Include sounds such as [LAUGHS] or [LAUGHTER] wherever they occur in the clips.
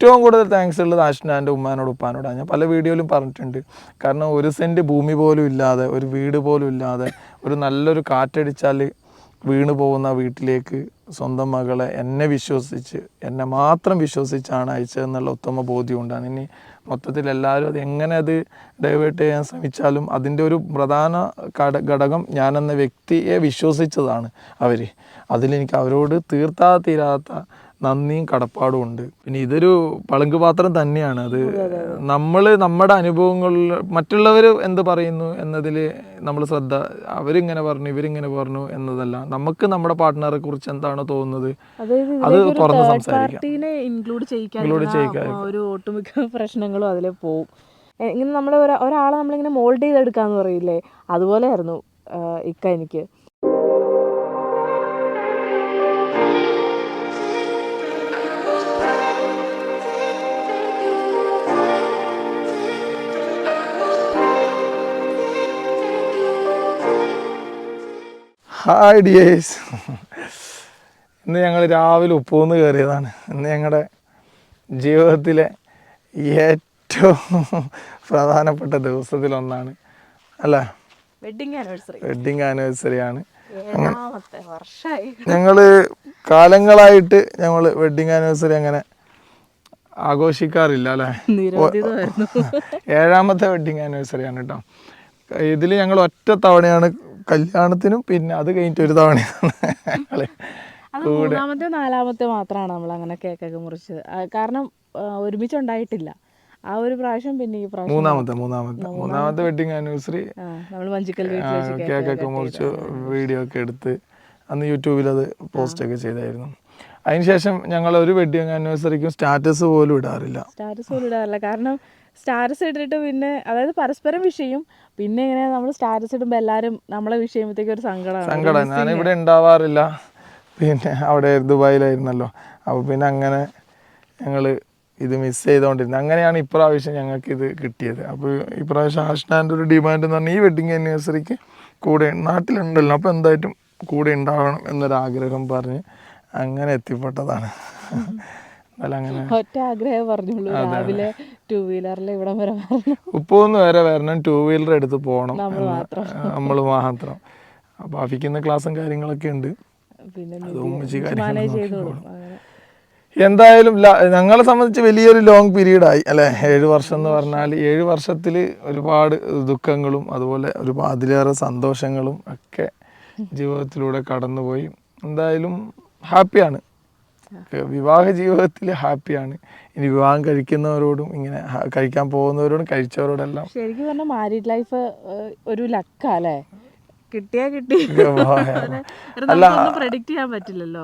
ഏറ്റവും കൂടുതൽ താങ്ക്സ് ഉള്ളത് ആഷ്നാന്റെ ഉമ്മാനോട് ഉപ്പാനോടാണ് ഞാൻ പല വീഡിയോയിലും പറഞ്ഞിട്ടുണ്ട്. കാരണം ഒരു സെന്റ് ഭൂമി പോലും ഇല്ലാതെ ഒരു വീട് പോലും ഇല്ലാതെ ഒരു നല്ലൊരു കാറ്റടിച്ചാൽ വീണ് പോകുന്ന വീട്ടിലേക്ക് സ്വന്തം മകളെ എന്നെ വിശ്വസിച്ച് എന്നെ മാത്രം വിശ്വസിച്ചാണ് അയച്ചതെന്നുള്ള ഉത്തമ ബോധ്യമുണ്ടാണ് ഇനി മൊത്തത്തിൽ എല്ലാവരും അത് എങ്ങനെ അത് ഡൈവേർട്ട് ചെയ്യാൻ ശ്രമിച്ചാലും അതിന്റെ ഒരു പ്രധാന ഘട ഘടകം ഞാനെന്ന വ്യക്തിയെ വിശ്വസിച്ചതാണ് അവർ അതിലെനിക്ക് അവരോട് തീർത്താ തീരാത്ത നന്ദിയും കടപ്പാടും ഉണ്ട്. പിന്നെ ഇതൊരു പളുങ്ക് പാത്രം തന്നെയാണ്. അത് നമ്മൾ നമ്മുടെ അനുഭവങ്ങളിൽ മറ്റുള്ളവർ എന്ത് പറയുന്നു എന്നതിൽ നമ്മൾ ശ്രദ്ധ അവരിങ്ങനെ പറഞ്ഞു ഇവരിങ്ങനെ പറഞ്ഞു എന്നതല്ല. നമുക്ക് നമ്മുടെ പാർട്ട്ണറെ കുറിച്ച് എന്താണ് തോന്നുന്നത് അത് തുറന്ന് സംസാരിക്കാം. ഇൻക്ലൂഡ് ചെയ്യിക്കാൻ. ഒരു ഒട്ടുമിക്ക [LAUGHS] പ്രശ്നങ്ങളും അതിൽ പോവും. ഇങ്ങനെ നമ്മൾ ഒരാളെ നമ്മളിങ്ങനെ മോൾഡ് ചെയ്തെടുക്കാന്ന് പറയില്ലേ? അതുപോലെ ആയിരുന്നു ഇക്ക എനിക്ക്. ഹായ് ഡിയേഴ്സ് ഇന്ന് ഞങ്ങൾ രാവിലെ ഉപ്പൂന്ന് കയറിയതാണ്. ഇന്ന് ഞങ്ങളുടെ ജീവിതത്തിലെ ഏറ്റവും പ്രധാനപ്പെട്ട ദിവസത്തിലൊന്നാണ്. അല്ല? വെഡിങ് ആനിവേഴ്സറി വെഡിങ് ആനിവേഴ്സറി ആണ്. ഏഴാമത്തെ വർഷമായി. ഞങ്ങൾ കാലങ്ങളായിട്ട് ഞങ്ങൾ വെഡിങ് ആനിവേഴ്സറി അങ്ങനെ ആഘോഷിക്കാറില്ല അല്ലേ? ഏഴാമത്തെ വെഡിങ് ആനിവേഴ്സറി ആണ് കേട്ടോ. ഇതിൽ ഞങ്ങൾ ഒറ്റ തവണയാണ് കല്യാണത്തിനും പിന്നെ അത് കഴിഞ്ഞിട്ട് ഒരു അത് മൂന്നാമത്തെ നാലാമത്തെ മാത്രമാണ് നമ്മൾ അങ്ങനെ കേക്കൊക്കെ മുറിച്ചത്. കാരണം ഒരുമിച്ചുണ്ടായിട്ടില്ല. ആ ഒരു പ്രാവശ്യം പിന്നെ ഈ പ്രാവശ്യം മൂന്നാമത്തെ മൂന്നാമത്തെ. മൂന്നാമത്തെ. വെഡിങ് ആനിവേഴ്സറി നമ്മൾ മഞ്ചിക്കൽ കേക്കൊക്കെ മുറിച്ച് വീഡിയോ ഒക്കെ എടുത്ത് അന്ന് യൂട്യൂബിൽ അത് പോസ്റ്റ് ഒക്കെ ചെയ്തായിരുന്നു. അതിനുശേഷം ഞങ്ങൾ ഒരു വെഡിങ് ആനിവേഴ്സറിക്കും സ്റ്റാറ്റസ് പോലും ഇടാറില്ല. സ്റ്റാറ്റസ് പോലും ഇടാറില്ല. കാരണം സ്റ്റാറ്റസ് ഇട്ടിട്ട് പിന്നെ അതായത് പരസ്പരം വിഷയം പിന്നെ ഇങ്ങനെ നമ്മൾ സ്റ്റാറ്റസ് ഇടുമ്പോൾ എല്ലാവരും നമ്മളെ വിഷ് ചെയ്യുമ്പോഴത്തേക്ക് ഒരു സങ്കടമാണ്. സങ്കടം. ഞാൻ ഇവിടെ ഉണ്ടാവാറില്ല. പിന്നെ അവിടെ ദുബായിലായിരുന്നല്ലോ. അപ്പോൾ പിന്നെ അങ്ങനെ ഞങ്ങൾ ഇത് മിസ് ചെയ്തുകൊണ്ടിരുന്നത് അങ്ങനെയാണ് ഇപ്രാവശ്യം ഞങ്ങൾക്ക് ഇത് കിട്ടിയത്. അപ്പോൾ ഇപ്രാവശ്യം ആഷ്നാന്റെ ഒരു ഡിമാൻഡ് എന്ന് പറഞ്ഞാൽ ഈ വെഡിങ് ആനിവേഴ്സറിക്ക് കൂടെ നാട്ടിലുണ്ടല്ലോ. അപ്പോൾ എന്തായിട്ടും കൂടെ ഉണ്ടാവണം എന്നൊരാഗ്രഹം പറഞ്ഞ് അങ്ങനെ എത്തിപ്പെട്ടതാണ്. ഒറ്റ ആഗ്രഹം പറഞ്ഞുള്ളൂ. രാവിലെ ടൂ വീലറിൽ ഇവിടെ വരെ ഉപ്പൊന്ന് വരെ വരണം ടൂ വീലർ എടുത്ത് പോകണം നമ്മൾ മാത്രം. അപ്പൊ അഫിക്കുന്ന ക്ലാസ്സും കാര്യങ്ങളൊക്കെ ഉണ്ട്. എന്തായാലും ഞങ്ങളെ സംബന്ധിച്ച് വലിയൊരു ലോങ് പീരീഡ് ആയി അല്ലെ? ഏഴ് വർഷം എന്ന് പറഞ്ഞാൽ ഏഴ് വർഷത്തിൽ ഒരുപാട് ദുഃഖങ്ങളും അതുപോലെ ഒരുപാട് അതിലേറെ സന്തോഷങ്ങളും ഒക്കെ ജീവിതത്തിലൂടെ കടന്നുപോയി. എന്തായാലും ഹാപ്പിയാണ്. വിവാഹ ജീവിതത്തിൽ ഹാപ്പിയാണ്. ഇനി വിവാഹം കഴിക്കുന്നവരോടും ഇങ്ങനെ കഴിക്കാൻ പോകുന്നവരോടും കഴിച്ചവരോടെല്ലാം ശരിക്കും പറഞ്ഞാൽ മാരീഡ് ലൈഫ് ഒരു ലക്കല്ലേ കിട്ടിയാ കിട്ടി. [LAUGHS] അല്ല, പ്രഡിക്റ്റ് ചെയ്യാൻ പറ്റില്ലല്ലോ.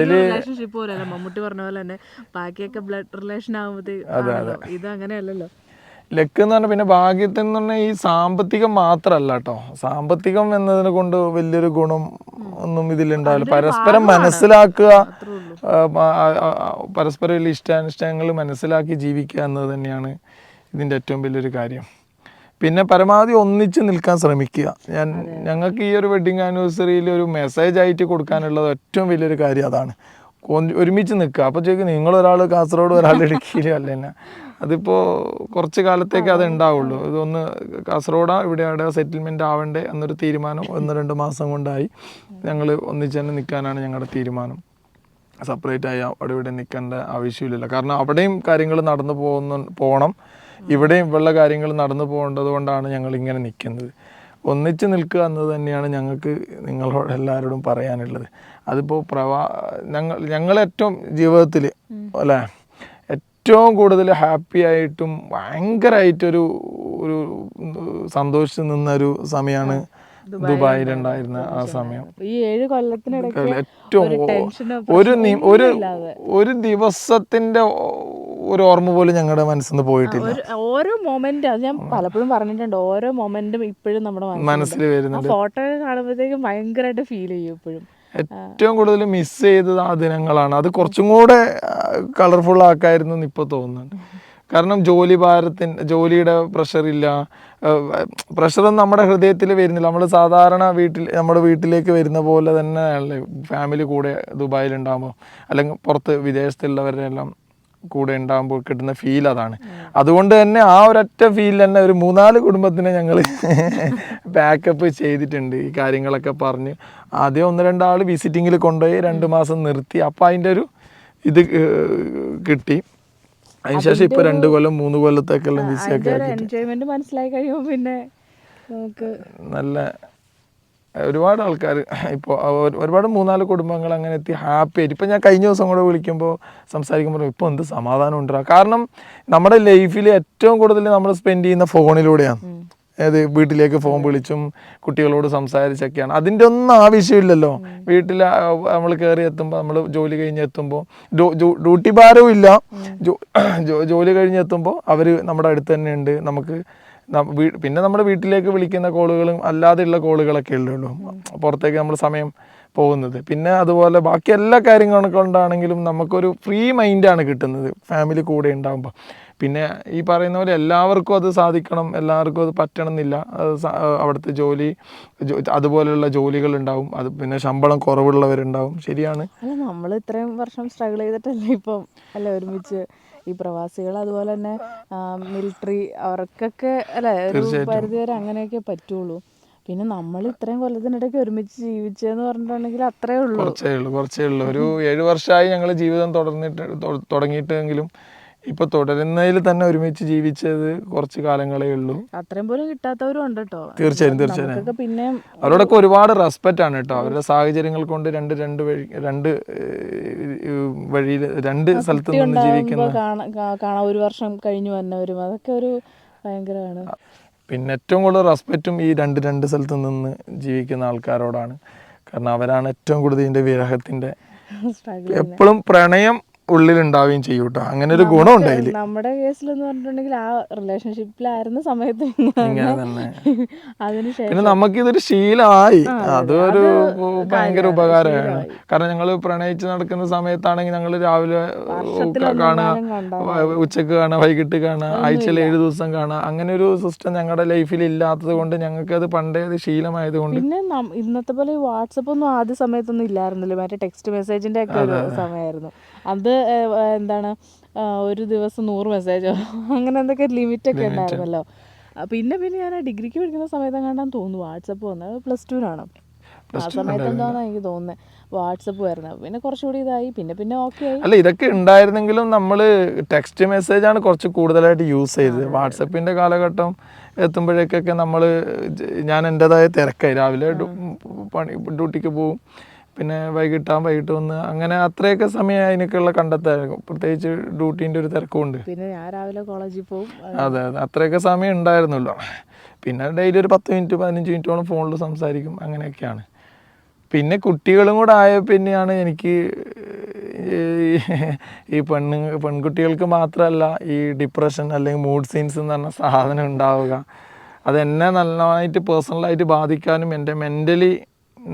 റിലേഷൻഷിപ്പ് പോലെയല്ല മമ്മൂട്ടി പറഞ്ഞ പോലെ തന്നെ ബാക്കിയൊക്കെ ബ്ലഡ് റിലേഷൻ ആകുമ്പോഴത്തേക്ക് ഇത് അങ്ങനെയല്ലല്ലോ. ലക്ക് എന്ന് പറഞ്ഞാൽ പിന്നെ ഭാഗ്യത്തിൽ എന്ന് പറഞ്ഞാൽ ഈ സാമ്പത്തികം മാത്രമല്ല കേട്ടോ സാമ്പത്തികം എന്നതിനെ കൊണ്ട് വലിയൊരു ഗുണം ഒന്നും ഇതിലുണ്ടാവില്ല. പരസ്പരം മനസ്സിലാക്കുക പരസ്പരം ഇഷ്ടാനിഷ്ടങ്ങൾ മനസ്സിലാക്കി ജീവിക്കുക എന്നത് തന്നെയാണ് ഇതിന്റെ ഏറ്റവും വലിയൊരു കാര്യം. പിന്നെ പരമാവധി ഒന്നിച്ച് നിൽക്കാൻ ശ്രമിക്കുക. ഞാൻ ഞങ്ങൾക്ക് ഈ ഒരു വെഡിങ് ആനിവേഴ്സറിയിൽ ഒരു മെസ്സേജ് ആയിട്ട് കൊടുക്കാനുള്ളത് ഏറ്റവും വലിയൊരു കാര്യം അതാണ്. ഒരുമിച്ച് നിൽക്കുക. അപ്പോൾ ചോദിക്കും നിങ്ങളൊരാൾ കാസർഗോഡ് ഒരാൾ ഇടുക്കിയിലും അല്ല തന്നെ അതിപ്പോൾ കുറച്ച് കാലത്തേക്ക് അത് ഉണ്ടാവുള്ളൂ. ഇതൊന്ന് കാസർഗോഡാ ഇവിടെ അവിടെ സെറ്റിൽമെന്റ് ആവണ്ടേ എന്നൊരു തീരുമാനം ഒന്ന് രണ്ട് മാസം കൊണ്ടായി ഞങ്ങൾ ഒന്നിച്ച് തന്നെ നിൽക്കാനാണ് ഞങ്ങളുടെ തീരുമാനം. സെപ്പറേറ്റ് ആയി അവിടെ ഇവിടെ നിൽക്കേണ്ട ആവശ്യമില്ലല്ലോ. കാരണം അവിടെയും കാര്യങ്ങൾ നടന്നു പോകുന്ന പോകണം ഇവിടെയും ഇവിടെയുള്ള കാര്യങ്ങൾ നടന്നു പോകേണ്ടത് കൊണ്ടാണ് ഞങ്ങൾ ഇങ്ങനെ നിൽക്കുന്നത്. ഒന്നിച്ച് നിൽക്കുക എന്നത് തന്നെയാണ് ഞങ്ങൾക്ക് നിങ്ങളോട് എല്ലാവരോടും പറയാനുള്ളത്. അതിപ്പോൾ പ്രവാ ഞങ്ങൾ ഞങ്ങളേറ്റവും ജീവിതത്തിൽ അല്ലേ? ഏറ്റവും കൂടുതൽ ഹാപ്പി ആയിട്ടും ഭയങ്കരമായിട്ടൊരു ഒരു സന്തോഷിച്ച് നിന്നൊരു സമയമാണ് ദുബായിലുണ്ടായിരുന്ന ആ സമയം. ഈ ഏഴ് കൊല്ലത്തിനിടയ്ക്ക് ഏറ്റവും ഒരു ഒരു ഒരു ദിവസത്തിന്റെ ഒരു ഓർമ്മ പോലും ഞങ്ങളുടെ മനസ്സിൽ നിന്ന് പോയിട്ടില്ല ഓരോ മൊമെന്റ് അത് ഞാൻ പലപ്പോഴും പറഞ്ഞിട്ടുണ്ട് ഓരോ മൊമെന്റും ഇപ്പോഴും നമ്മുടെ. മനസ്സിൽ വരുന്നുണ്ട്. ഫോട്ടോ കാണുമ്പോഴത്തേക്കും ഭയങ്കരമായിട്ട് ഫീൽ ചെയ്യും ഇപ്പോഴും. ഏറ്റവും കൂടുതൽ മിസ് ചെയ്തത് ആ ദിനങ്ങളാണ്. അത് കുറച്ചും കൂടെ കളർഫുൾ ആക്കായിരുന്നു എന്ന് ഇപ്പോൾ തോന്നുന്നുണ്ട്. കാരണം ജോലി ഭാരത്തിന്റെ ജോലിയുടെ പ്രഷറില്ല പ്രഷറൊന്നും നമ്മുടെ ഹൃദയത്തിൽ വരുന്നില്ല. നമ്മൾ സാധാരണ വീട്ടിൽ നമ്മുടെ വീട്ടിലേക്ക് വരുന്ന പോലെ തന്നെയല്ലേ ഫാമിലി കൂടെ ദുബായിൽ ഉണ്ടാകുമ്പോൾ അല്ലെങ്കിൽ പുറത്ത് വിദേശത്തുള്ളവരുടെ എല്ലാം കൂടെ ഉണ്ടാകുമ്പോൾ കിട്ടുന്ന ഫീൽ അതാണ്. അതുകൊണ്ട് തന്നെ ആ ഒരൊറ്റ ഫീൽ തന്നെ ഒരു മൂന്നാൽ കുടുംബത്തിനെ ഞങ്ങൾ ബാക്കപ്പ് [LAUGHS] ചെയ്തിട്ടുണ്ട്. ഈ കാര്യങ്ങളൊക്കെ പറഞ്ഞ് ആദ്യം ഒന്ന് രണ്ടാൾ വിസിറ്റിങ്ങിൽ കൊണ്ടുപോയി രണ്ട് മാസം നിർത്തി. അപ്പോൾ അതിന്റെ ഒരു ഇത് കിട്ടി. അതിനുശേഷം ഇപ്പൊ രണ്ട് കൊല്ലം മൂന്ന് കൊല്ലത്തേക്കെല്ലാം അതിന്റെ എൻജോയ്മെന്റ് മനസ്സിലായി കഴിയുമ്പോൾ പിന്നെ നമുക്ക് നല്ല ഒരുപാട് ആൾക്കാർ ഇപ്പോൾ ഒരുപാട് മൂന്നാൽ കുടുംബങ്ങൾ അങ്ങനെ എത്തി ഹാപ്പി ആയിട്ട്. ഇപ്പം ഞാൻ കഴിഞ്ഞ ദിവസം കൂടെ വിളിക്കുമ്പോൾ സംസാരിക്കുമ്പോൾ ഇപ്പോൾ എന്ത് സമാധാനം ഉണ്ടാകും കാരണം നമ്മുടെ ലൈഫിൽ ഏറ്റവും കൂടുതൽ നമ്മൾ സ്പെൻഡ് ചെയ്യുന്ന ഫോണിലൂടെയാണ് ഏത് വീട്ടിലേക്ക് ഫോൺ വിളിച്ചും കുട്ടികളോട് സംസാരിച്ചൊക്കെയാണ്. അതിന്റെ ഒന്നും ആവശ്യമില്ലല്ലോ. വീട്ടിൽ നമ്മൾ കയറി എത്തുമ്പോൾ നമ്മൾ ജോലി കഴിഞ്ഞ് എത്തുമ്പോൾ ഡ്യൂട്ടി ഭാരവും ഇല്ല. ജോലി കഴിഞ്ഞ് എത്തുമ്പോൾ അവർ നമ്മുടെ അടുത്ത് തന്നെ ഉണ്ട്. നമുക്ക് പിന്നെ നമ്മുടെ വീട്ടിലേക്ക് വിളിക്കുന്ന കോളുകളും അല്ലാതെയുള്ള കോളുകളൊക്കെ ഉള്ളൂ. പുറത്തേക്ക് നമ്മൾ സമയം പോകുന്നത്. പിന്നെ അതുപോലെ ബാക്കി എല്ലാ കാര്യങ്ങളും കൊണ്ടാണെങ്കിലും നമുക്കൊരു ഫ്രീ മൈൻഡാണ് കിട്ടുന്നത്. ഫാമിലി കൂടെ ഉണ്ടാകുമ്പോൾ പിന്നെ ഈ പറയുന്ന പോലെ എല്ലാവർക്കും അത് സാധിക്കണം എല്ലാവർക്കും അത് പറ്റണം എന്നില്ല അവിടുത്തെ ജോലി അതുപോലെയുള്ള ജോലികൾ ഉണ്ടാവും. അത് പിന്നെ ശമ്പളം കുറവുള്ളവരുണ്ടാവും. ശരിയാണ്. നമ്മൾ ഇത്രയും വർഷം സ്ട്രഗിൾ ചെയ്തിട്ടല്ലേ ഇപ്പം അല്ല ഒരുമിച്ച് ഈ പ്രവാസികൾ അതുപോലെ തന്നെ മിലിറ്ററി അവർക്കൊക്കെ അല്ലെ ഒരു പരിധി വരെ അങ്ങനെയൊക്കെ പറ്റുള്ളൂ. പിന്നെ നമ്മൾ ഇത്രയും കൊല്ലത്തിനിടയ്ക്ക് ഒരുമിച്ച് ജീവിച്ചെന്ന് പറഞ്ഞിട്ടുണ്ടെങ്കിൽ അത്രേ ഉള്ളൂ. കുറച്ചേ ഉള്ളൂ കുറച്ചേ ഉള്ളൂ. ഒരു ഏഴ് വർഷമായി ഞങ്ങൾ ജീവിതം തുടർന്നിട്ട് തുടങ്ങിയിട്ടെങ്കിലും ഇപ്പൊ തുടരുന്നതിൽ തന്നെ ഒരുമിച്ച് ജീവിച്ചത് കുറച്ച് കാലങ്ങളേ ഉള്ളൂ. അത്രയും പോലും കിട്ടാത്തവരും ഉണ്ട് കേട്ടോ തീർച്ചയായും തീർച്ചയായും. പിന്നെ അവരോടൊക്കെ ഒരുപാട് റെസ്പെക്റ്റ് ആണ് കേട്ടോ അവരുടെ സാഹചര്യങ്ങൾ കൊണ്ട് രണ്ട് രണ്ട് വഴി രണ്ട് വഴിയിൽ രണ്ട് സ്ഥലത്ത് നിന്ന് ജീവിക്കുന്ന കാണാ കാണാൻ ഒരു വർഷം കഴിഞ്ഞു വന്നവരും അതൊക്കെ ഒരു ഭയങ്കരമാണ്. പിന്നെ ഏറ്റവും കൂടുതൽ റെസ്പെക്റ്റും ഈ രണ്ട് രണ്ട് സ്ഥലത്ത് നിന്ന് ജീവിക്കുന്ന ആൾക്കാരോടാണ്. കാരണം അവരാണ് ഏറ്റവും കൂടുതൽ ഇതിന്റെ വിരഹത്തിന്റെ എപ്പോഴും പ്രണയം ഉള്ളിലുണ്ടാവുകയും ചെയ്യും കേട്ടോ അങ്ങനെ ഒരു ഗുണം ഉണ്ടായില്ല നമ്മുടെ കേസിൽ എന്ന് പറഞ്ഞിട്ടുണ്ടെങ്കിൽ ആ റിലേഷൻഷിപ്പിലായിരുന്ന സമയത്ത് [LAUGHS] പിന്നെ നമുക്കിതൊരു ശീലമായി. അതൊരു ഭയങ്കര ഉപകാരമാണ്. കാരണം ഞങ്ങൾ പ്രണയിച്ച് നടക്കുന്ന സമയത്താണെങ്കിൽ ഞങ്ങൾ രാവിലെ കാണുക ഉച്ചയ്ക്ക് കാണുക വൈകിട്ട് കാണുക ആഴ്ചയിൽ ഏഴ് ദിവസം കാണുക. അങ്ങനെ ഒരു സിസ്റ്റം ഞങ്ങളുടെ ലൈഫിൽ ഇല്ലാത്തത് കൊണ്ട് ഞങ്ങൾക്ക് അത് പണ്ടേ അത് ശീലമായത് കൊണ്ട് പിന്നെ ഇന്നത്തെ പോലെ വാട്സപ്പ് ഒന്നും ആദ്യ സമയത്തൊന്നും ഇല്ലായിരുന്നല്ലോ? മറ്റേ ടെക്സ്റ്റ് മെസ്സേജിന്റെ ഒക്കെ ഒരു സമയമായിരുന്നു അത് എന്താണ് ഒരു ദിവസം നൂറ് മെസ്സേജോ അങ്ങനെ എന്തൊക്കെ ലിമിറ്റൊക്കെ ഉണ്ടായിരുന്നല്ലോ. പിന്നെ പിന്നെ ഞാൻ ഡിഗ്രിക്ക് പഠിക്കുന്ന സമയത്ത് കണ്ടാന്ന് തോന്നുന്നു. വാട്സപ്പ് വന്നത് പ്ലസ് ടുവിനാണ് ആ സമയത്ത് എന്താണെന്ന് എനിക്ക് തോന്നുന്നത് വാട്സപ്പ് വരുന്നത് പിന്നെ കുറച്ചുകൂടി ഇതായി. പിന്നെ പിന്നെ ഓക്കെ ആയി. അല്ല ഇതൊക്കെ ഉണ്ടായിരുന്നെങ്കിലും നമ്മൾ ടെക്സ്റ്റ് മെസ്സേജ് ആണ് കുറച്ച് കൂടുതലായിട്ട് യൂസ് ചെയ്തത്. വാട്സപ്പിന്റെ കാലഘട്ടം എത്തുമ്പോഴേക്കൊക്കെ നമ്മൾ ഞാൻ എന്റെതായ തിരക്കായി. രാവിലെ പണി ഡ്യൂട്ടിക്ക് പോവും. പിന്നെ വൈകിട്ടാകും വൈകിട്ട് വന്ന് അങ്ങനെ അത്രയൊക്കെ സമയം അതിനൊക്കെയുള്ള കണ്ടെത്തായിരുന്നു. പ്രത്യേകിച്ച് ഡ്യൂട്ടീന്റെ ഒരു തിരക്കുണ്ട് പിന്നെ ഞാൻ രാവിലെ കോളേജിൽ പോകും അതെ അതെ. അത്രയൊക്കെ സമയം ഉണ്ടായിരുന്നല്ലോ പിന്നെ ഡെയിലി ഒരു പത്ത് മിനിറ്റ് പതിനഞ്ച് മിനിറ്റോളം ഫോണിൽ സംസാരിക്കും. അങ്ങനെയൊക്കെയാണ്. പിന്നെ കുട്ടികളും കൂടെ ആയ പിന്നെയാണ് എനിക്ക് ഈ പെണ്ണ് പെൺകുട്ടികൾക്ക് മാത്രമല്ല ഈ ഡിപ്രഷൻ അല്ലെങ്കിൽ മൂഡ് സീൻസ് എന്ന് പറഞ്ഞ സാധനം ഉണ്ടാവുക. അതെന്നെ നന്നായിട്ട് പേഴ്സണലായിട്ട് ബാധിക്കാനും എന്റെ മെന്റലി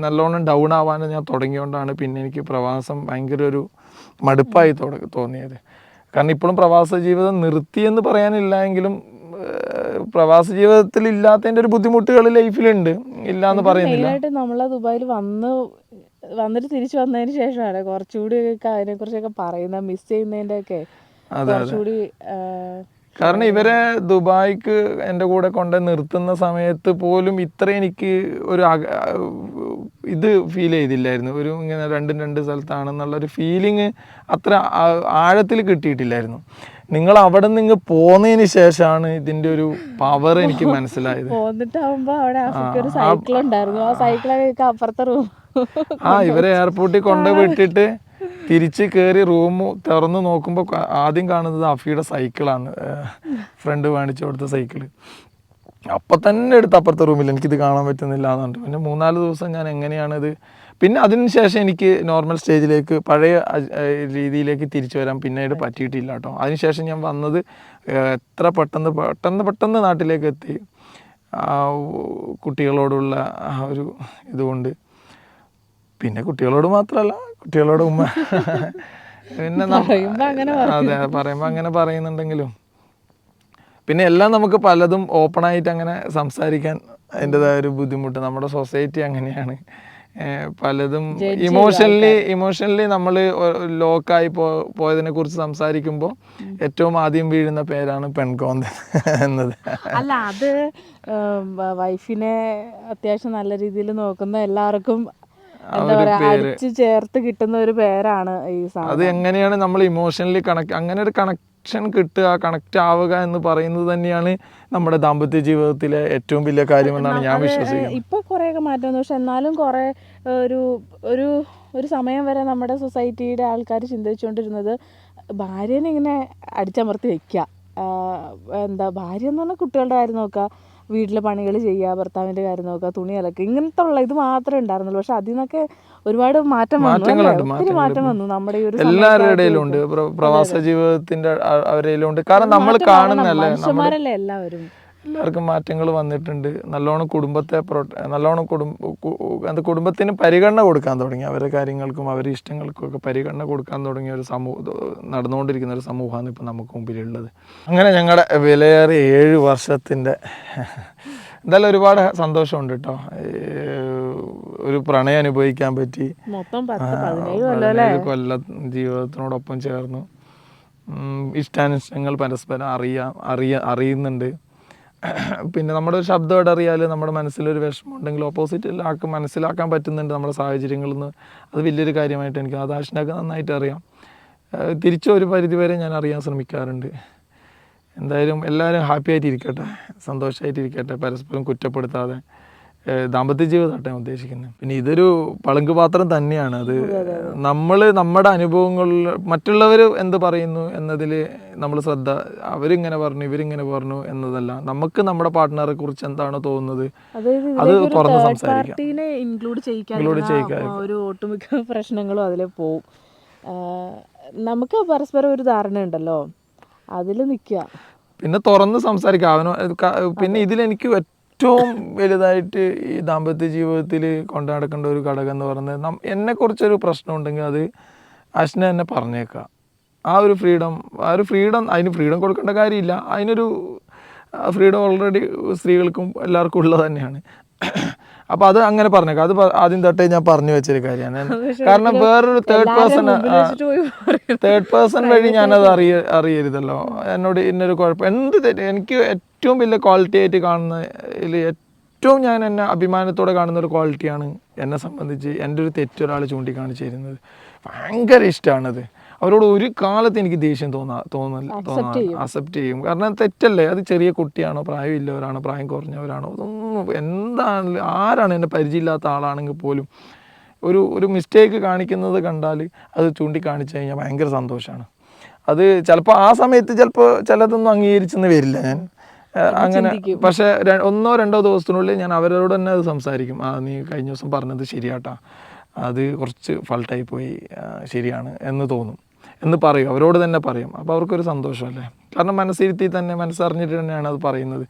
നല്ലോണം ഡൗൺ ആവാൻ ഞാൻ തുടങ്ങിയോണ്ടാണ് പിന്നെ എനിക്ക് പ്രവാസം ഭയങ്കര ഒരു മടുപ്പായി തോന്നിയത്. കാരണം ഇപ്പോഴും പ്രവാസ ജീവിതം നിർത്തിയെന്ന് പറയാനില്ല എങ്കിലും പ്രവാസ ജീവിതത്തിൽ ഇല്ലാത്തതിന്റെ ഒരു ബുദ്ധിമുട്ടുകൾ ലൈഫിലുണ്ട്. ഇല്ല എന്ന് പറയുന്നില്ല. നമ്മൾ ദുബായിൽ വന്ന് വന്നിട്ട് തിരിച്ചു വന്നതിന് ശേഷമാണ് കുറച്ചുകൂടി അതിനെ കുറിച്ചൊക്കെ പറയുന്ന മിസ് ചെയ്യുന്നതിന്റെ ഒക്കെ കുറച്ചുകൂടി കാരണം ഇവരെ ദുബായിക്ക് എന്റെ കൂടെ കൊണ്ട് നിർത്തുന്ന സമയത്ത് പോലും ഇത്ര എനിക്ക് ഒരു ഇത് ഫീൽ ചെയ്തില്ലായിരുന്നു. ഒരു ഇങ്ങനെ രണ്ടും രണ്ട് സ്ഥലത്താണെന്നുള്ളൊരു ഫീലിംഗ് അത്ര ആഴത്തിൽ കിട്ടിയിട്ടില്ലായിരുന്നു. നിങ്ങൾ അവിടെ നിന്ന് പോന്നതിന് ശേഷമാണ് ഇതിന്റെ ഒരു പവർ എനിക്ക് മനസ്സിലായത്. പോന്നിട്ടാവുമ്പോ അവിടെ ഒരു സൈക്കിൾ ഉണ്ടായിരുന്നു. ആ സൈക്കിളൊക്കെ അപ്പുറത്തെ റൂം ആ ഇവരെ എയർപോർട്ടിൽ കൊണ്ട് വിട്ടിട്ട് തിരിച്ച് കയറി റൂം തുറന്ന് നോക്കുമ്പോൾ ആദ്യം കാണുന്നത് അഫിയുടെ സൈക്കിളാണ് ഫ്രണ്ട് മേടിച്ചു കൊടുത്ത സൈക്കിൾ അപ്പൊ തന്നെ എടുത്ത് അപ്പുറത്തെ റൂമിൽ എനിക്കിത് കാണാൻ പറ്റുന്നില്ല എന്നുണ്ട് പിന്നെ മൂന്നാൽ ദിവസം ഞാൻ എങ്ങനെയാണിത് പിന്നെ അതിനുശേഷം എനിക്ക് നോർമൽ സ്റ്റേജിലേക്ക് പഴയ രീതിയിലേക്ക് തിരിച്ചു വരാൻ പിന്നീട് പറ്റിയിട്ടില്ല കേട്ടോ. അതിനുശേഷം ഞാൻ വന്നത് എത്ര പെട്ടെന്ന് പെട്ടെന്ന് പെട്ടെന്ന് നാട്ടിലേക്ക് എത്തി. ആ കുട്ടികളോടുള്ള ആ ഒരു ഇതുകൊണ്ട്. പിന്നെ കുട്ടികളോട് മാത്രമല്ല കുട്ടികളോട് ഉമ്മ [LAUGHS] പിന്നെ അതെ പറയുമ്പോൾ അങ്ങനെ പറയുന്നുണ്ടെങ്കിലും. പിന്നെ എല്ലാം നമുക്ക് പലതും ഓപ്പണായിട്ട് അങ്ങനെ സംസാരിക്കാൻ അതിന്റെതായ ഒരു ബുദ്ധിമുട്ട്. നമ്മുടെ സൊസൈറ്റി അങ്ങനെയാണ്. പലതും ഇമോഷണലി ഇമോഷണലി നമ്മൾ ലോക്കായി പോ പോയതിനെ കുറിച്ച് സംസാരിക്കുമ്പോൾ ഏറ്റവും ആദ്യം വീഴുന്ന പേരാണ് പെൺകോന്തൻ എന്നത്. അല്ല അത് വൈഫിനെ അത്യാവശ്യം നല്ല രീതിയിൽ നോക്കുന്ന എല്ലാവർക്കും അടിച്ചു ചേർത്ത് കിട്ടുന്ന ഒരു പേരാണ് ഈ അത് എങ്ങനെയാണ് നമ്മൾ ഇമോഷണലി കണക്ട് അങ്ങനെ ഒരു കണക്ഷൻ കിട്ടുക കണക്റ്റ് ആവുക എന്ന് പറയുന്നത് തന്നെയാണ് നമ്മുടെ ദാമ്പത്യ ജീവിതത്തിലെ ഏറ്റവും വലിയ കാര്യമെന്നാണ് ഞാൻ വിശ്വസിക്കുന്നത്. ഇപ്പൊ കുറെയൊക്കെ മാറ്റം പക്ഷെ എന്നാലും കുറെ ഒരു ഒരു ഒരു സമയം വരെ നമ്മുടെ സൊസൈറ്റിയുടെ ആൾക്കാർ ചിന്തിച്ചുകൊണ്ടിരുന്നത് ഭാര്യനെ ഇങ്ങനെ അടിച്ചമർത്തി വെക്കുക. എന്താ ഭാര്യ എന്ന് പറഞ്ഞാൽ കുട്ടികളുടെ കാര്യം നോക്കുക. വീട്ടിലെ പണികൾ ചെയ്യുക ഭർത്താവിന്റെ കാര്യം നോക്കുക തുണി അലക്കുക ഇങ്ങനത്തെ ഉള്ള ഇത് മാത്രമേ ഉണ്ടായിരുന്നുള്ളൂ. പക്ഷെ അതിൽ നിന്നൊക്കെ ഒരുപാട് മാറ്റം വന്നു ഒത്തിരി മാറ്റം വന്നു നമ്മുടെ ഈ ഒരു ഉണ്ട് പ്ര- പ്രവാസ ജീവിതത്തിന്റെ അ- ഉണ്ട് കാരണം നമ്മൾ കാണുന്നല്ലേ മനുഷ്യന്മാരല്ലേ എല്ലാവരും? എല്ലാവർക്കും മാറ്റങ്ങൾ വന്നിട്ടുണ്ട്. നല്ലോണം കുടുംബത്തെ നല്ലോണം കുടുംബ എന്താ കുടുംബത്തിന് പരിഗണന കൊടുക്കാൻ തുടങ്ങി. അവരുടെ കാര്യങ്ങൾക്കും അവരുടെ ഇഷ്ടങ്ങൾക്കും ഒക്കെ പരിഗണന കൊടുക്കാൻ തുടങ്ങിയ ഒരു സമൂഹം നടന്നുകൊണ്ടിരിക്കുന്ന ഒരു സമൂഹമാണ് ഇപ്പം നമുക്ക് മുമ്പിലുള്ളത്. അങ്ങനെ ഞങ്ങളുടെ വിലയേറിയ ഏഴ് വർഷത്തിന്റെ എന്തായാലും ഒരുപാട് സന്തോഷമുണ്ട് കേട്ടോ ഒരു പ്രണയം അനുഭവിക്കാൻ പറ്റി. മൊത്തം കൊല്ലം ജീവിതത്തിനോടൊപ്പം ചേർന്നു. ഇഷ്ടാനിഷ്ടങ്ങൾ പരസ്പരം അറിയാം അറിയ അറിയുന്നുണ്ട്. പിന്നെ നമ്മുടെ ഒരു ശബ്ദമായിട്ട് അറിയാൽ നമ്മുടെ മനസ്സിലൊരു വിഷമം ഉണ്ടെങ്കിൽ ഓപ്പോസിറ്റ് ആൾക്ക് മനസ്സിലാക്കാൻ പറ്റുന്നുണ്ട് നമ്മുടെ സാഹചര്യങ്ങളിൽ നിന്ന്. അത് വലിയൊരു കാര്യമായിട്ട് എനിക്ക് അത് ആഷിനൊക്കെ നന്നായിട്ട് അറിയാം. തിരിച്ചു ഒരു പരിധി വരെ ഞാൻ അറിയാൻ ശ്രമിക്കാറുണ്ട്. എന്തായാലും എല്ലാവരും ഹാപ്പി ആയിട്ടിരിക്കട്ടെ. സന്തോഷമായിട്ടിരിക്കട്ടെ പരസ്പരം കുറ്റപ്പെടുത്താതെ. ദാമ്പത്യ ജീവിതമാട്ടെ ഞാൻ ഉദ്ദേശിക്കുന്നത്. പിന്നെ ഇതൊരു പളുങ്ക് പാത്രം തന്നെയാണ്. അത് നമ്മൾ നമ്മുടെ അനുഭവങ്ങളിൽ മറ്റുള്ളവർ എന്ത് പറയുന്നു എന്നതിൽ നമ്മൾ ശ്രദ്ധ അവരിങ്ങനെ പറഞ്ഞു ഇവരിങ്ങനെ പറഞ്ഞു എന്നതല്ല. നമുക്ക് നമ്മുടെ പാർട്ട്ണറെ കുറിച്ച് എന്താണ് തോന്നുന്നത്? അത് തുറന്ന് സംസാരിക്കും. ഇൻക്ലൂഡ് ഒരു ഒട്ടുമിക്ക പ്രശ്നങ്ങളും അതിൽ പോവും. നമുക്ക് പരസ്പരം ഒരു ധാരണ ഉണ്ടല്ലോ. അതിൽ നിൽക്കുക പിന്നെ തുറന്ന് സംസാരിക്കാം. അവനോ പിന്നെ ഇതിലെനിക്ക് ഏറ്റവും വലുതായിട്ട് ഈ ദാമ്പത്യ ജീവിതത്തിൽ കൊണ്ടു നടക്കേണ്ട ഒരു ഘടകം എന്ന് പറയുന്നത് നം എന്നെക്കുറിച്ചൊരു പ്രശ്നം ഉണ്ടെങ്കിൽ അത് അശ്ന എന്നെ പറഞ്ഞേക്കാം ആ ഒരു ഫ്രീഡം ആ ഒരു ഫ്രീഡം അതിന് ഫ്രീഡം കൊടുക്കേണ്ട കാര്യമില്ല. അതിനൊരു ഫ്രീഡം ഓൾറെഡി സ്ത്രീകൾക്കും എല്ലാവർക്കും ഉള്ളത് തന്നെയാണ്. അപ്പോൾ അത് അങ്ങനെ പറഞ്ഞേക്കാം. അത് ആദ്യം തൊട്ടേ ഞാൻ പറഞ്ഞു വെച്ചൊരു കാര്യമാണ്. കാരണം വേറൊരു തേർഡ് പേഴ്സൺ. തേർഡ് പേഴ്സൺ വഴി ഞാനത് അറിയ അറിയരുതല്ലോ. എന്നോട് ഇന്നൊരു കുഴപ്പം എന്ത് തെറ്റ്? എനിക്ക് ഏറ്റവും വലിയ ക്വാളിറ്റി ആയിട്ട് കാണുന്ന ഇതിൽ ഏറ്റവും ഞാൻ എന്നെ അഭിമാനത്തോടെ കാണുന്ന ഒരു ക്വാളിറ്റിയാണ് എന്നെ സംബന്ധിച്ച് എന്റെ ഒരു തെറ്റൊരാൾ ചൂണ്ടിക്കാണിച്ചു തരുന്നത് ഭയങ്കര ഇഷ്ടമാണത് അവരോട് ഒരു കാലത്ത് എനിക്ക് ദേഷ്യം തോന്നാ തോന്നില്ല തോന്നാ അക്സെപ്റ്റ് ചെയ്യും. കാരണം തെറ്റല്ലേ? അത് ചെറിയ കുട്ടിയാണോ? പ്രായമില്ലവരാണോ? പ്രായം കുറഞ്ഞവരാണോ? അതൊന്നും എന്താണ് ആരാണ് എന്നെ പരിചയമില്ലാത്ത ആളാണെങ്കിൽ പോലും ഒരു ഒരു മിസ്റ്റേക്ക് കാണിക്കുന്നത് കണ്ടാൽ അത് ചൂണ്ടിക്കാണിച്ചു കഴിഞ്ഞാൽ ഭയങ്കര സന്തോഷമാണ് അത് ചിലപ്പോൾ ആ സമയത്ത് ചിലപ്പോൾ ചിലതൊന്നും അംഗീകരിച്ചെന്ന് വരില്ല ഞാൻ. അങ്ങനെ പക്ഷെ ഒന്നോ രണ്ടോ ദിവസത്തിനുള്ളിൽ ഞാൻ അവരോട് തന്നെ അത് സംസാരിക്കും. ആ നീ കഴിഞ്ഞ ദിവസം പറഞ്ഞത് ശരിയാട്ടാ. അത് കുറച്ച് ഫൾട്ടായി പോയി. ശരിയാണ് എന്ന് തോന്നും. എന്ന് പറയും. അവരോട് തന്നെ പറയും. അപ്പോൾ അവർക്കൊരു സന്തോഷമല്ലേ? കാരണം മനസ്സിരുത്തി തന്നെ മനസ്സറിഞ്ഞിട്ട് തന്നെയാണ് അത് പറയുന്നത്.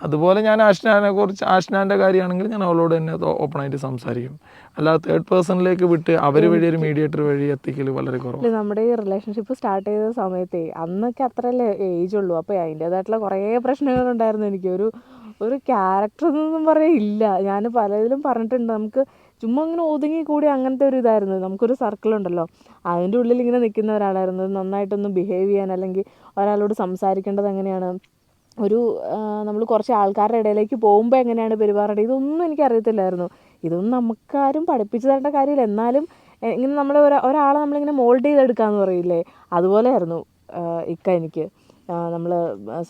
അതുപോലെ ഞാൻ ആഷ്നാനെ കുറിച്ച് ആഷ്നാന്റെ കാര്യമാണെങ്കിൽ ഞാൻ അവളോട് തന്നെ ഓപ്പണായിട്ട് സംസാരിക്കും. അല്ലാതെ തേർഡ് പേഴ്സണിലേക്ക് വിട്ട് അവർ വഴി ഒരു മീഡിയേറ്റർ വഴി എത്തിക്കൽ വളരെ കുറവ്. നമ്മുടെ ഈ റിലേഷൻഷിപ്പ് സ്റ്റാർട്ട് ചെയ്ത സമയത്ത് അന്നൊക്കെ അത്രയല്ലേ ഏജ് ഉള്ളൂ. അപ്പോൾ അതിന്റെതായിട്ടുള്ള കുറേ പ്രശ്നങ്ങളുണ്ടായിരുന്നു എനിക്ക്. ഒരു ഒരു ക്യാരക്ടർ എന്നൊന്നും പറയാൻ ഇല്ല ഞാൻ പലതിലും പറഞ്ഞിട്ടുണ്ട്. നമുക്ക് ചുമ്മാ ഇങ്ങനെ ഒതുങ്ങി കൂടി അങ്ങനത്തെ ഒരു ഇതായിരുന്നു. നമുക്കൊരു സർക്കിൾ ഉണ്ടല്ലോ. അതിന്റെ ഉള്ളിൽ ഇങ്ങനെ നിൽക്കുന്ന ഒരാളായിരുന്നു. നന്നായിട്ടൊന്ന് ബിഹേവ് ചെയ്യാൻ അല്ലെങ്കിൽ ഒരാളോട് സംസാരിക്കേണ്ടത് എങ്ങനെയാണ്? ഒരു നമ്മൾ കുറച്ച് ആൾക്കാരുടെ ഇടയിലേക്ക് പോകുമ്പോൾ എങ്ങനെയാണ് പെരുമാറേണ്ടത്? ഇതൊന്നും എനിക്ക് അറിയത്തില്ലായിരുന്നു. ഇതൊന്നും നമുക്കാരും പഠിപ്പിച്ചു തരേണ്ട കാര്യമില്ല. എന്നാലും ഇങ്ങനെ നമ്മൾ ഒരാളെ നമ്മളിങ്ങനെ മോൾഡ് ചെയ്തെടുക്കാമെന്ന് പറയില്ലേ? അതുപോലെ ആയിരുന്നു ഇക്ക എനിക്ക്. നമ്മൾ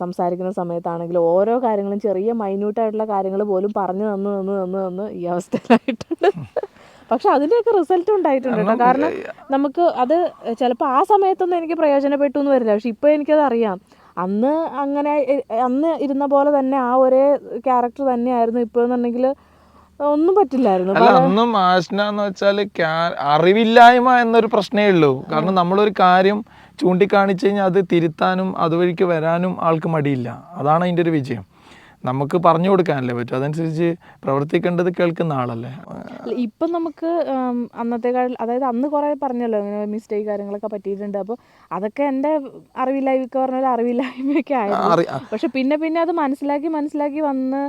സംസാരിക്കുന്ന സമയത്താണെങ്കിലും ഓരോ കാര്യങ്ങളും ചെറിയ മൈന്യൂട്ടായിട്ടുള്ള കാര്യങ്ങൾ പോലും പറഞ്ഞു തന്നു തന്നു തന്നു തന്ന് ഈ അവസ്ഥയിലായിട്ടുണ്ട്. പക്ഷെ അതിന്റെയൊക്കെ റിസൾട്ട് ഉണ്ടായിട്ടുണ്ട് കേട്ടോ. കാരണം നമുക്ക് അത് ചിലപ്പോൾ ആ സമയത്തൊന്നും എനിക്ക് പ്രയോജനപ്പെട്ടു എന്ന് വരില്ല. പക്ഷെ ഇപ്പോൾ എനിക്കത് അറിയാം അന്ന് അങ്ങനെ അന്ന് ഇരുന്ന പോലെ തന്നെ ആ ഒരേ ക്യാരക്ടർ തന്നെയായിരുന്നു ഇപ്പോൾ എന്നുണ്ടെങ്കിൽ ഒന്നും പറ്റില്ലായിരുന്നു. അല്ല അന്നും ആശ്ന എന്ന് വെച്ചാൽ അറിവില്ലായ്മ എന്നൊരു പ്രശ്നമേ ഉള്ളൂ. കാരണം നമ്മളൊരു കാര്യം ചൂണ്ടിക്കാണിച്ചു കഴിഞ്ഞാൽ അത് തിരുത്താനും അതുവഴിക്ക് വരാനും ആൾക്ക് മടിയില്ല. അതാണ് അതിന്റെ ഒരു വിജയം. നമുക്ക് പറഞ്ഞു കൊടുക്കാനല്ലേ പറ്റും? അതനുസരിച്ച് പ്രവർത്തിക്കേണ്ടത് കേൾക്കുന്ന ആളല്ലേ? ഇപ്പം നമുക്ക് അന്നത്തെ കാലം അതായത് അന്ന് കുറേ പറഞ്ഞല്ലോ ഇങ്ങനെ മിസ്റ്റേക്ക് കാര്യങ്ങളൊക്കെ പറ്റിയിട്ടുണ്ട്. അപ്പോൾ അതൊക്കെ എന്റെ അറിവില്ലായ്മ പറഞ്ഞ പോലെ അറിവില്ലായ്മയൊക്കെ ആയിരുന്നു. പക്ഷെ പിന്നെ പിന്നെ അത് മനസ്സിലാക്കി മനസ്സിലാക്കി വന്ന്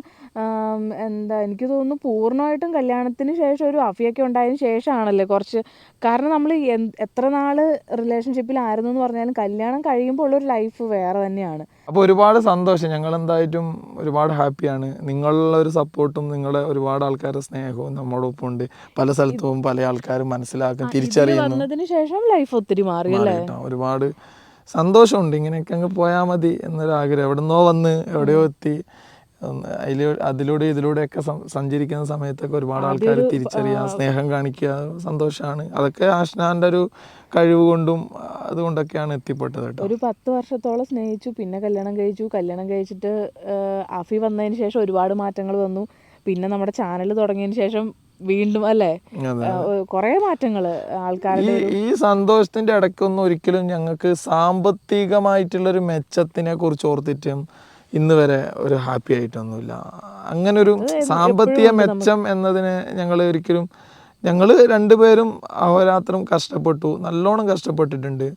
എന്താ എനിക്ക് തോന്നുന്നു പൂർണമായിട്ടും കല്യാണത്തിന് ശേഷം ഒരു അഫിയൊക്കെ ഉണ്ടായതിന് ശേഷമാണല്ലേ കുറച്ച്. കാരണം നമ്മൾ എത്ര നാൾ റിലേഷൻഷിപ്പിലായിരുന്നു എന്ന് പറഞ്ഞാലും കല്യാണം കഴിയുമ്പോൾ ഉള്ളൊരു ലൈഫ് വേറെ തന്നെയാണ്. അപ്പോൾ ഒരുപാട് സന്തോഷം. ഞങ്ങൾ എന്തായിട്ടും ഒരുപാട് ഹാപ്പിയാണ്. നിങ്ങളുടെ ഒരു സപ്പോർട്ടും നിങ്ങളുടെ ഒരുപാട് ആൾക്കാരുടെ സ്നേഹവും നമ്മളോടൊപ്പം ഉണ്ട്. പല സ്ഥലത്തും പല ആൾക്കാരും മനസ്സിലാക്കും തിരിച്ചറിയുന്നു. ശേഷം ലൈഫ് ഒത്തിരി മാറി ഒരുപാട് സന്തോഷമുണ്ട്. ഇങ്ങനെയൊക്കെ അങ്ങ് പോയാൽ മതി എന്നൊരു ആഗ്രഹം എവിടുന്നോ വന്ന് എവിടെയോ എത്തി. ഒന്ന് അതിലൂടെ ഇതിലൂടെയൊക്കെ സഞ്ചരിക്കുന്ന സമയത്തൊക്കെ ഒരുപാട് ആൾക്കാർ തിരിച്ചറിയുക സ്നേഹം കാണിക്കുക സന്തോഷമാണ് അതൊക്കെ ആഷ്നാന്റെ ഒരു കഴിവ് കൊണ്ടും അതുകൊണ്ടൊക്കെയാണ് എത്തിപ്പെട്ടത് കേട്ടോ. ഒരു പത്ത് വർഷത്തോളം സ്നേഹിച്ചു പിന്നെ കല്യാണം കഴിച്ചു. കല്യാണം കഴിച്ചിട്ട് ആഫി അഫി വന്നതിന് ശേഷം ഒരുപാട് മാറ്റങ്ങൾ വന്നു. പിന്നെ നമ്മുടെ ചാനൽ തുടങ്ങിയതിന് ശേഷം വീണ്ടും അല്ലേ? കൊറേ മാറ്റങ്ങൾ ആൾക്കാരുടെ ഈ ഈ സന്തോഷത്തിന്റെ ഇടയ്ക്കൊന്നും ഒരിക്കലും ഞങ്ങൾക്ക് സാമ്പത്തികമായിട്ടുള്ള ഒരു മെച്ചത്തിനെ കുറിച്ച് ഓർത്തിട്ടും ഇന്ന് വരെ ഒരു ഹാപ്പി ആയിട്ടൊന്നുമില്ല. അങ്ങനെ ഒരു സാമ്പത്തിക മെച്ചം എന്നതിന് ഞങ്ങൾ ഒരിക്കലും ഞങ്ങൾ രണ്ടുപേരും അഹോരാത്രം കഷ്ടപ്പെട്ടു നല്ലോണം കഷ്ടപ്പെട്ടിട്ടുണ്ട്.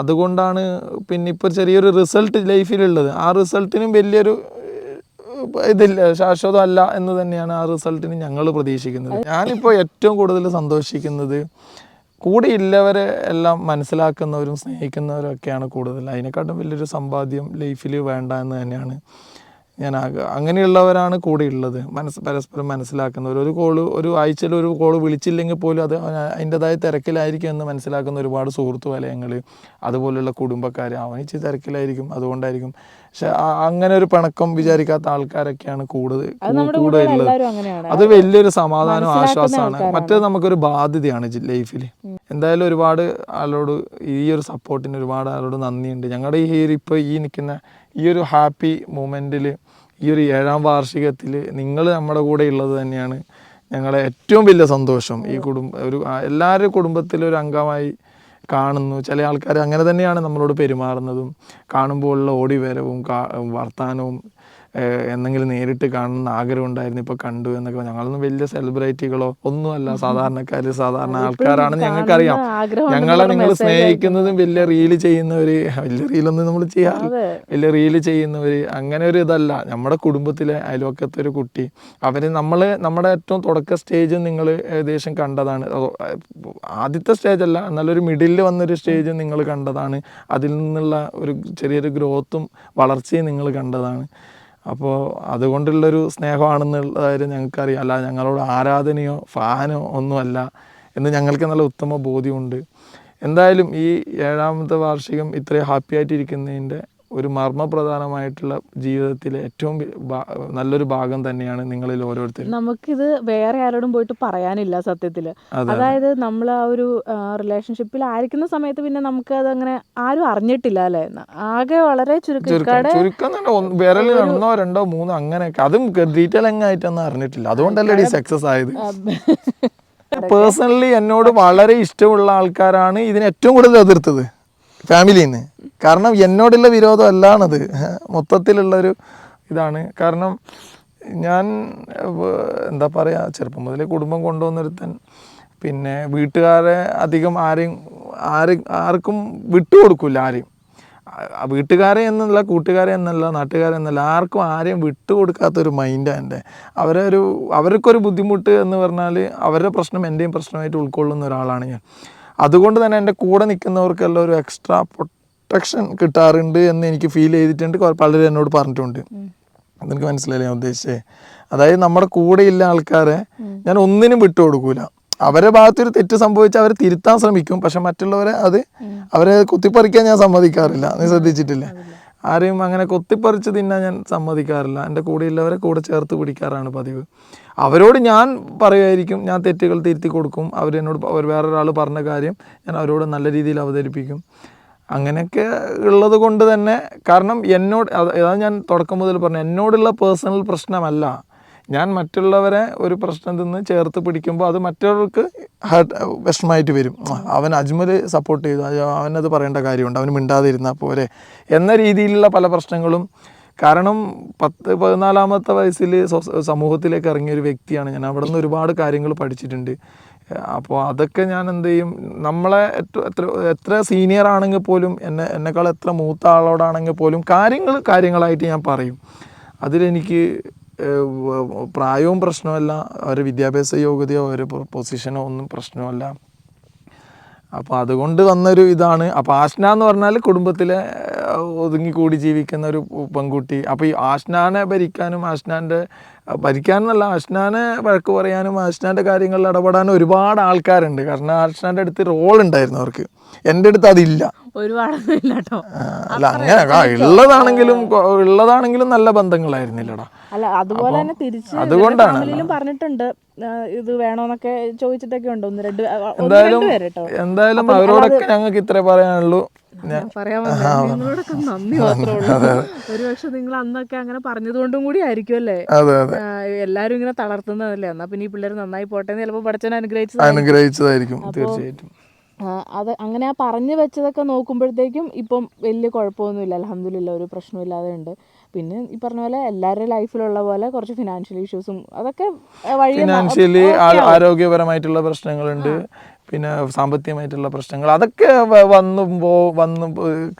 അതുകൊണ്ടാണ് പിന്നെ ഇപ്പോൾ ചെറിയൊരു റിസൾട്ട് ലൈഫിലുള്ളത്. ആ റിസൾട്ടിനും വലിയൊരു ഇതില്ല ശാശ്വതമല്ല എന്ന് തന്നെയാണ് ആ റിസൾട്ടിന് ഞങ്ങൾ പ്രതീക്ഷിക്കുന്നത്. ഞാനിപ്പോൾ ഏറ്റവും കൂടുതൽ സന്തോഷിക്കുന്നത് കൂടെ ഇല്ലവരെ എല്ലാം മനസ്സിലാക്കുന്നവരും സ്നേഹിക്കുന്നവരും ഒക്കെയാണ് കൂടുതൽ. അതിനെക്കാട്ടും വലിയൊരു സമ്പാദ്യം ലൈഫിൽ വേണ്ട എന്ന് തന്നെയാണ്. ഞാൻ അങ്ങനെയുള്ളവരാണ് കൂടെ ഉള്ളത്. മനസ്സ് പരസ്പരം മനസ്സിലാക്കുന്നവർ. ഒരു കോൾ ഒരു ആഴ്ചയിൽ ഒരു കോൾ വിളിച്ചില്ലെങ്കിൽ പോലും അത് അതിന്റെതായ തിരക്കിലായിരിക്കും എന്ന് മനസ്സിലാക്കുന്ന ഒരുപാട് സുഹൃത്തു വലയങ്ങൾ അതുപോലുള്ള കുടുംബക്കാർ അവനിച്ച് തിരക്കിലായിരിക്കും അതുകൊണ്ടായിരിക്കും. പക്ഷെ അങ്ങനെ ഒരു പിണക്കം വിചാരിക്കാത്ത ആൾക്കാരൊക്കെയാണ് കൂടുതൽ കൂടെ ഉള്ളത്. അത് വലിയൊരു സമാധാനം ആശ്വാസമാണ്. മറ്റേ മറ്റേത് നമുക്കൊരു ബാധ്യതയാണ് ലൈഫിൽ എന്തായാലും ഒരുപാട് ആളോട് ഈ ഒരു സപ്പോർട്ടിന് ഒരുപാട് ആളോട് നന്ദിയുണ്ട്. ഞങ്ങളുടെ ഈ ഇപ്പോൾ ഈ നിൽക്കുന്ന ഈ ഒരു ഹാപ്പി മൂമെന്റിൽ ഈ ഒരു ഏഴാം വാർഷികത്തിൽ നിങ്ങൾ നമ്മുടെ കൂടെ ഉള്ളത് തന്നെയാണ് ഞങ്ങളെ ഏറ്റവും വലിയ സന്തോഷം. ഈ കുടുംബ ഒരു എല്ലാവരുടെ കുടുംബത്തിലും ഒരു അംഗമായി കാണുന്നു. ചില ആൾക്കാർ അങ്ങനെ തന്നെയാണ് നമ്മളോട് പെരുമാറുന്നതും. കാണുമ്പോഴുള്ള ഓടി വരവും എന്തെങ്കിലും നേരിട്ട് കാണുന്ന ആഗ്രഹം ഉണ്ടായിരുന്നു ഇപ്പൊ കണ്ടു എന്നൊക്കെ. ഞങ്ങളൊന്നും വലിയ സെലിബ്രിറ്റികളോ ഒന്നുമല്ല. സാധാരണക്കാര് സാധാരണ ആൾക്കാരാണ് ഞങ്ങൾക്കറിയാം. അറിയാം ഞങ്ങളെ നിങ്ങൾ സ്നേഹിക്കുന്നതും വലിയ റീൽ ചെയ്യുന്നവര് വലിയ റീലൊന്നും നമ്മൾ ചെയ്യാറില്ല. അതെ. വലിയ റീൽ ചെയ്യുന്നവര് അങ്ങനെ ഒരു ഇതല്ല. നമ്മുടെ കുടുംബത്തിലെ അയൽവക്കത്തെ ഒരു കുട്ടി അവർ നമ്മൾ നമ്മുടെ ഏറ്റവും തുടക്ക സ്റ്റേജ് നിങ്ങൾ ഏകദേശം കണ്ടതാണ്. ആദ്യത്തെ സ്റ്റേജ് അല്ല നല്ലൊരു മിഡിലിൽ വന്നൊരു സ്റ്റേജ് നിങ്ങൾ കണ്ടതാണ്. അതിൽ നിന്നുള്ള ഒരു ചെറിയൊരു ഗ്രോത്തും വളർച്ചയും നിങ്ങൾ കണ്ടതാണ്. അപ്പോൾ അതുകൊണ്ടുള്ളൊരു സ്നേഹമാണെന്നുള്ള കാര്യം ഞങ്ങൾക്കറിയാം. അല്ല ഞങ്ങളോട് ആരാധനയോ ഫാനോ ഒന്നുമല്ല എന്ന് ഞങ്ങൾക്ക് നല്ല ഉത്തമ ബോധ്യമുണ്ട്. എന്തായാലും ഈ ഏഴാമത്തെ വാർഷികം ഇത്രയും ഹാപ്പി ആയിട്ടിരിക്കുന്നതിന്റെ ഒരു മർമ്മപ്രധാനമായിട്ടുള്ള ജീവിതത്തിലെ ഏറ്റവും നല്ലൊരു ഭാഗം തന്നെയാണ് നിങ്ങളിൽ ഓരോരുത്തരും. നമുക്കിത് വേറെ ആരോടും പോയിട്ട് പറയാനില്ല സത്യത്തിൽ അതായത് നമ്മൾ ആ ഒരു റിലേഷൻഷിപ്പിൽ ആയിരിക്കുന്ന സമയത്ത് പിന്നെ നമുക്ക് അതങ്ങനെ ആരും അറിഞ്ഞിട്ടില്ല അല്ലെ? ആകെ വളരെ ചുരുക്കം. ചുരുക്കക്കാടെ ചുരുക്കം വിരലിൽ ഒന്നോ രണ്ടോ മൂന്നോ അങ്ങനെയൊക്കെ. അതും ഡീറ്റെയിൽ അങ്ങായിട്ടൊന്നും അറിഞ്ഞിട്ടില്ല. അതുകൊണ്ടല്ലേ സക്സസ് ആയത്? പേഴ്സണലി എന്നോട് വളരെ ഇഷ്ടമുള്ള ആൾക്കാരാണ് ഇതിന് ഏറ്റവും കൂടുതൽ എതിർത്തത്. ഫാമിലിയിൽ നിന്ന് കാരണം എന്നോടുള്ള വിരോധം അല്ലാണത്. മൊത്തത്തിലുള്ളൊരു ഇതാണ്. കാരണം ഞാൻ എന്താ പറയുക ചെറുപ്പം മുതലേ കുടുംബം കൊണ്ടുവന്നൊരുത്തൻ. പിന്നെ വീട്ടുകാരെ അധികം ആരെയും ആരും ആർക്കും വിട്ടുകൊടുക്കില്ല ആരെയും. വീട്ടുകാരെ എന്നല്ല കൂട്ടുകാരെ എന്നല്ല നാട്ടുകാരെ എന്നല്ല ആർക്കും ആരെയും വിട്ടുകൊടുക്കാത്തൊരു മൈൻഡാണ് എന്റെ. അവരെ ഒരു അവർക്കൊരു ബുദ്ധിമുട്ട് എന്ന് പറഞ്ഞാൽ അവരുടെ പ്രശ്നം എന്റെയും പ്രശ്നമായിട്ട് ഉൾക്കൊള്ളുന്ന ഒരാളാണ് ഞാൻ. അതുകൊണ്ട് തന്നെ എന്റെ കൂടെ നിൽക്കുന്നവർക്കെല്ലാം ഒരു എക്സ്ട്രാ പ്രൊട്ടക്ഷൻ കിട്ടാറുണ്ട് എന്ന് എനിക്ക് ഫീൽ ചെയ്തിട്ടുണ്ട്. പലരും എന്നോട് പറഞ്ഞിട്ടുണ്ട്. അതെനിക്ക് മനസ്സിലായില്ല? ഞാൻ ഉദ്ദേശിച്ചേ. അതായത് നമ്മുടെ കൂടെ ഇല്ല ആൾക്കാരെ ഞാൻ ഒന്നിനും വിട്ടു കൊടുക്കൂല അവരെ ഭാഗത്തൊരു തെറ്റ് സംഭവിച്ചാൽ അവരെ തിരുത്താൻ ശ്രമിക്കും. പക്ഷെ മറ്റുള്ളവരെ അത് അവരെ കുത്തിപ്പറിക്കാൻ ഞാൻ സമ്മതിക്കാറില്ല. നീ ശ്രദ്ധിച്ചിട്ടില്ലേ? ആരെയും അങ്ങനെ കൊത്തിപ്പറിച്ച് തിന്നാൻ ഞാൻ സമ്മതിക്കാറില്ല. എന്റെ കൂടെയുള്ളവരെ കൂടെ ചേർത്ത് പിടിക്കാറാണ് പതിവ്. അവരോട് ഞാൻ പറയുമായിരിക്കും ഞാൻ തെറ്റുകൾ തിരുത്തി കൊടുക്കും. അവരെന്നോട് എന്നോട് അവർ വേറൊരാൾ പറഞ്ഞ കാര്യം ഞാൻ അവരോട് നല്ല രീതിയിൽ അവതരിപ്പിക്കും. അങ്ങനെയൊക്കെ ഉള്ളത് കൊണ്ട് തന്നെ കാരണം എന്നോട് അതാണ് അതാ ഞാൻ തുടക്കം മുതൽ പറഞ്ഞു എന്നോടുള്ള പേഴ്സണൽ പ്രശ്നമല്ല. ഞാൻ മറ്റുള്ളവരെ ഒരു പ്രശ്നത്തിൽ നിന്ന് ചേർത്ത് പിടിക്കുമ്പോൾ അത് മറ്റുള്ളവർക്ക് ഹാർട്ട് വിഷമമായിട്ട് വരും. അവൻ അജ്മൽ സപ്പോർട്ട് ചെയ്തു. അവനത് പറയേണ്ട കാര്യമുണ്ട്. അവൻ മിണ്ടാതിരുന്നാൽ പോരെ. എന്ന രീതിയിലുള്ള പല പ്രശ്നങ്ങളും. കാരണം പത്ത് പതിനാലാമത്തെ വയസ്സിൽ സമൂഹത്തിലേക്ക് ഇറങ്ങിയ ഒരു വ്യക്തിയാണ് ഞാൻ. അവിടെ നിന്ന് ഒരുപാട് കാര്യങ്ങൾ പഠിച്ചിട്ടുണ്ട്. അപ്പോൾ അതൊക്കെ ഞാൻ എന്ത് ചെയ്യും? നമ്മളെ എത്ര എത്ര സീനിയർ ആണെങ്കിൽ പോലും എന്നെ എന്നെക്കാൾ എത്ര മൂത്ത ആളോടാണെങ്കിൽ പോലും കാര്യങ്ങൾ കാര്യങ്ങളായിട്ട് ഞാൻ പറയും. അതിലെനിക്ക് പ്രായവും പ്രശ്നമല്ല ഒരു വിദ്യാഭ്യാസ യോഗ്യതയോ ഒരു പൊസിഷനോ ഒന്നും പ്രശ്നമല്ല അപ്പോൾ അതുകൊണ്ട് വന്നൊരു ഇതാണ്. അപ്പോൾ ആഷ്ന എന്ന് പറഞ്ഞാൽ കുടുംബത്തിലെ ഒതുങ്ങിക്കൂടി ജീവിക്കുന്ന ഒരു പെൺകുട്ടി. അപ്പോൾ ഈ ആഷ്നാനെ ഭരിക്കാനും ആഷ്നാന്റെ ഭരിക്കാനെന്നല്ല ആഷ്നാനെ വഴക്ക് പറയാനും ആഷ്നാന്റെ കാര്യങ്ങളിൽ ഇടപെടാനും ഒരുപാട് ആൾക്കാരുണ്ട്. കാരണം ആഷ്നാന്റെ അടുത്ത് റോൾ ഉണ്ടായിരുന്നു അവർക്ക്. എന്റെ അടുത്ത് അതില്ല. അല്ല അങ്ങനെ ഉള്ളതാണെങ്കിലും ഉള്ളതാണെങ്കിലും നല്ല ബന്ധങ്ങളായിരുന്നില്ലടാ. അല്ല അതുപോലെ തന്നെ തിരിച്ച് അതുകൊണ്ടാണ്. പറഞ്ഞിട്ടുണ്ട് ഇത് വേണോന്നൊക്കെ ചോദിച്ചിട്ടൊക്കെ ഉണ്ട്? ഒന്ന് രണ്ട് എന്തായാലും എന്തായാലും അവരോടൊക്കെ ഞങ്ങൾക്ക് ഇത്രേ പറയാനുള്ളൂ. പറയാൻ വന്നത് നിങ്ങളോടൊക്കെ നന്ദി മാത്രമേ ഉള്ളൂ. ഒരുപക്ഷെ നിങ്ങൾ അന്നൊക്കെ അങ്ങനെ പറഞ്ഞതുകൊണ്ടും കൂടി ആയിരിക്കും അല്ലേ? എല്ലാരും ഇങ്ങനെ തളർത്തുന്നതല്ലേ? എന്നാ പിന്നെ ഈ പിള്ളേർ നന്നായി പോട്ടെ എന്ന് ചിലപ്പോൾ പഠിച്ചവൻ അനുഗ്രഹിച്ചത് അനുഗ്രഹിച്ചതായിരിക്കും തീർച്ചയായിട്ടും. അത് അങ്ങനെ ആ പറഞ്ഞു വെച്ചതൊക്കെ നോക്കുമ്പോഴത്തേക്കും ഇപ്പം വലിയ കുഴപ്പമൊന്നുമില്ല. അലഹമില്ല ഒരു പ്രശ്നമില്ലാതെ ഉണ്ട്. പിന്നെ ഈ പറഞ്ഞ പോലെ എല്ലാവരുടെ ലൈഫിലുള്ള പോലെ കുറച്ച് ഫിനാൻഷ്യൽ ഇഷ്യൂസും അതൊക്കെ ഫിനാൻഷ്യലി ആരോഗ്യപരമായിട്ടുള്ള പ്രശ്നങ്ങളുണ്ട്. പിന്നെ സാമ്പത്തികമായിട്ടുള്ള പ്രശ്നങ്ങൾ അതൊക്കെ വന്നും പോ വന്ന്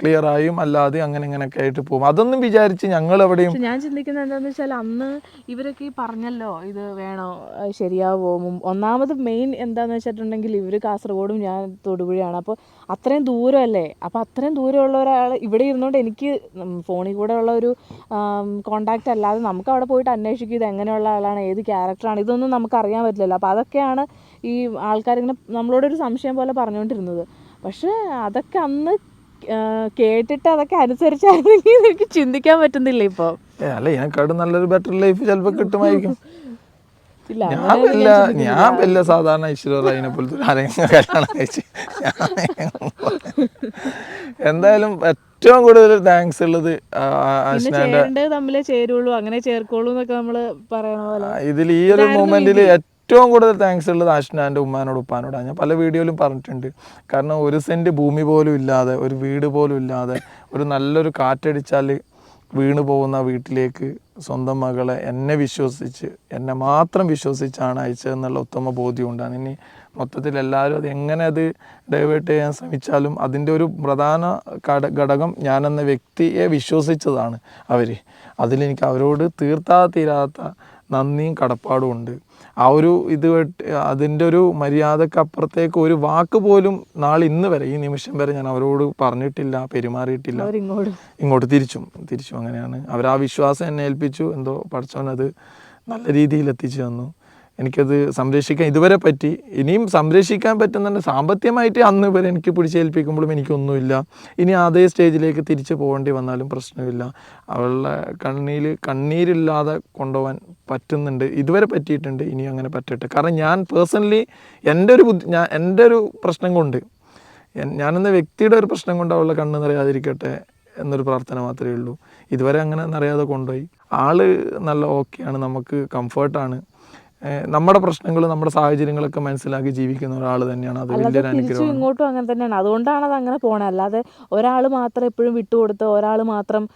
ക്ലിയർ ആയും. അല്ലാതെ അങ്ങനെ ഇങ്ങനെയൊക്കെ ആയിട്ട് പോകും. അതൊന്നും വിചാരിച്ച് ഞങ്ങൾ എവിടെയും ഞാൻ ചിന്തിക്കുന്നത് എന്താണെന്ന് വെച്ചാൽ അന്ന് ഇവരൊക്കെ ഈ പറഞ്ഞല്ലോ ഇത് വേണോ ശരിയാവോ. ഒന്നാമത് മെയിൻ എന്താന്ന് വെച്ചിട്ടുണ്ടെങ്കിൽ ഇവർ കാസർഗോഡും ഞാൻ തൊടുപുഴയാണ്. അപ്പോൾ അത്രയും ദൂരമല്ലേ? അപ്പോൾ അത്രയും ദൂരമുള്ള ഒരാൾ ഇവിടെ ഇരുന്നുകൊണ്ട് എനിക്ക് ഫോണിൽ കൂടെ ഉള്ള ഒരു കോണ്ടാക്റ്റ് അല്ലാതെ നമുക്ക് അവിടെ പോയിട്ട് അന്വേഷിക്കും ഇത് എങ്ങനെയുള്ള ആളാണ് ഏത് ക്യാരക്ടറാണ് ഇതൊന്നും നമുക്ക് അറിയാൻ പറ്റില്ലല്ലോ. അപ്പോൾ അതൊക്കെയാണ് ഈ ആൾക്കാരിങ്ങനെ നമ്മളോടൊരു സംശയം പോലെ പറഞ്ഞുകൊണ്ടിരുന്നത് പക്ഷേ അതൊക്കെ അന്ന് കേട്ടിട്ട് അതൊക്കെ അനുസരിച്ചായിരുന്നെങ്കിൽ എനിക്ക് ചിന്തിക്കാൻ പറ്റുന്നില്ല ഇപ്പോൾ അല്ല ഇതിനെക്കാട്ടും നല്ലൊരു ബെറ്റർ ലൈഫ് ചിലപ്പോൾ കിട്ടുമായിരിക്കും. [LAUGHS] ഞാൻ വല്ല ഞാൻ. വല്ല സാധാരണ ഐശ്വര്യനെ പോലത്തെ ഒരു ആരെങ്കിലും കല്യാണം കഴിച്ച് എന്തായാലും ഏറ്റവും കൂടുതൽ താങ്ക്സ് ഉള്ളത് തമ്മിലേ ചേരുള്ളൂ അങ്ങനെ ചേർക്കോളൂ എന്നൊക്കെ നമ്മൾ പറയണ പോലെ. ഇതിൽ ഈ ഒരു മൂമെന്റിൽ ഏറ്റവും കൂടുതൽ താങ്ക്സ് ഉള്ളത് ആഷ്നാന്റെ ഉമ്മാനോട് ഉപ്പാനോടാണ്. ഞാൻ പല വീഡിയോയിലും പറഞ്ഞിട്ടുണ്ട്. കാരണം ഒരു സെന്റ് ഭൂമി പോലും ഇല്ലാതെ ഒരു വീട് പോലും ഇല്ലാതെ ഒരു നല്ലൊരു കാറ്റടിച്ചാൽ വീണു പോകുന്ന വീട്ടിലേക്ക് സ്വന്തം മകളെ എന്നെ വിശ്വസിച്ച് എന്നെ മാത്രം വിശ്വസിച്ചാണ് അയച്ചതെന്നുള്ള ഉത്തമ ബോധ്യം ഉണ്ടാണ് ഇനി മൊത്തത്തിൽ എല്ലാവരും അത് എങ്ങനെ അത് ഡൈവേർട്ട് ചെയ്യാൻ ശ്രമിച്ചാലും അതിന്റെ ഒരു പ്രധാന ഘട- ഘടകം ഞാനെന്ന വ്യക്തിയെ വിശ്വസിച്ചതാണ് അവർ അതിലെനിക്ക് അവരോട് തീർത്താ തീരാത്ത നന്ദിയും കടപ്പാടും ഉണ്ട്. ആ ഒരു ഇത് അതിന്റെ ഒരു മര്യാദയ്ക്ക് അപ്പുറത്തേക്ക് ഒരു വാക്ക് പോലും നാളെ ഇന്ന് വരെ ഈ നിമിഷം വരെ ഞാൻ അവരോട് പറഞ്ഞിട്ടില്ല പെരുമാറിയിട്ടില്ല. ഇങ്ങോട്ട് തിരിച്ചും തിരിച്ചും അങ്ങനെയാണ്. അവർ ആ വിശ്വാസം എന്നെ ഏൽപ്പിച്ചു എന്തോ പഠിച്ചവനത് നല്ല രീതിയിൽ എത്തിച്ചു തന്നു. എനിക്കത് സംരക്ഷിക്കാൻ ഇതുവരെ പറ്റി. ഇനിയും സംരക്ഷിക്കാൻ പറ്റുന്നുണ്ട്. സാമ്പത്തികമായിട്ട് അന്ന് ഇവരെ എനിക്ക് പിടിച്ചേൽപ്പിക്കുമ്പോഴും എനിക്കൊന്നുമില്ല. ഇനി അതേ സ്റ്റേജിലേക്ക് തിരിച്ചു പോകേണ്ടി വന്നാലും പ്രശ്നമില്ല. അവളുടെ കണ്ണീർ കണ്ണീരില്ലാതെ കൊണ്ടുപോകാൻ പറ്റുന്നുണ്ട്. ഇതുവരെ പറ്റിയിട്ടുണ്ട്. ഇനി അങ്ങനെ പറ്റട്ടെ. കാരണം ഞാൻ പേഴ്സണലി എന്റെ ഒരു ബുദ്ധി ഞാൻ എന്റെ ഒരു പ്രശ്നം കൊണ്ട് ഞാനെന്ന വ്യക്തിയുടെ ഒരു പ്രശ്നം കൊണ്ട് അവളുടെ കണ്ണ് നിറയാതിരിക്കട്ടെ എന്നൊരു പ്രാർത്ഥന മാത്രമേ ഉള്ളൂ. ഇതുവരെ അങ്ങനെ നിറയാതെ കൊണ്ടുപോയി. ആൾ നല്ല ഓക്കെയാണ്. നമുക്ക് കംഫർട്ടാണ് നമ്മുടെ പ്രശ്നങ്ങൾ നമ്മുടെ സാഹചര്യങ്ങളൊക്കെ മനസ്സിലാക്കി ജീവിക്കുന്ന ഒരാൾ തന്നെയാണ്. അത് വലിയൊരു ഇങ്ങോട്ടും അങ്ങനെ തന്നെയാണ്. അതുകൊണ്ടാണ് അത് അങ്ങനെ പോണത് അല്ലാതെ ഒരാൾ മാത്രം എപ്പോഴും വിട്ടുകൊടുത്ത് ഒരാൾ മാത്രം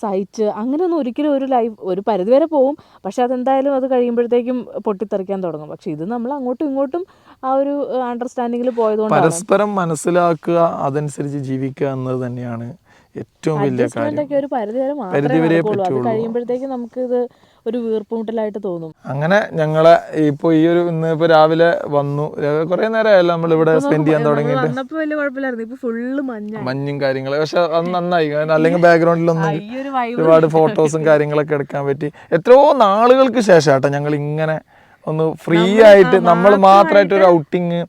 സഹിച്ച് അങ്ങനെയൊന്നും ഒരിക്കലും ഒരു ലൈഫ് ഒരു പരിധിവരെ പോവും. പക്ഷെ അതെന്തായാലും അത് കഴിയുമ്പോഴത്തേക്കും പൊട്ടിത്തെറിക്കാൻ തുടങ്ങും. പക്ഷെ ഇത് നമ്മൾ അങ്ങോട്ടും ഇങ്ങോട്ടും ആ ഒരു അണ്ടർസ്റ്റാൻഡിങ്ങിൽ പോയതുകൊണ്ടാണ്. പരസ്പരം മനസ്സിലാക്കുക അതനുസരിച്ച് ജീവിക്കുക എന്നത് തന്നെയാണ് ഏറ്റവും വലിയ കാര്യം. ഒരു പരിധിവരെ മാത്രമേ കഴിയുമ്പോഴത്തേക്കും നമുക്കിത് ഒരു വീർപ്പുമുട്ടലായിട്ട് തോന്നും. അങ്ങനെ ഞങ്ങളെ ഇപ്പോൾ ഈ ഒരു ഇന്ന് ഇപ്പോൾ രാവിലെ വന്നു. കുറേ നേരമായല്ലോ നമ്മൾ ഇവിടെ സ്പെൻഡ് ചെയ്യാൻ തുടങ്ങിയിട്ട്. വന്നപ്പോൾ വലിയ കുഴപ്പമില്ലായിരുന്നു. ഇപ്പൊ ഫുള്ള് മഞ്ഞ മഞ്ഞും കാര്യങ്ങളും. പക്ഷെ അത് നന്നായി. അല്ലെങ്കിൽ ബാക്ക്ഗ്രൗണ്ടിലൊന്നും ഒരുപാട് ഫോട്ടോസും കാര്യങ്ങളൊക്കെ എടുക്കാൻ പറ്റി. എത്രയോ നാളുകൾക്ക് ശേഷം കേട്ടോ ഞങ്ങൾ ഇങ്ങനെ ഒന്ന് ഫ്രീ ആയിട്ട് നമ്മൾ മാത്രമായിട്ട് ഒരു ഔട്ടിങ്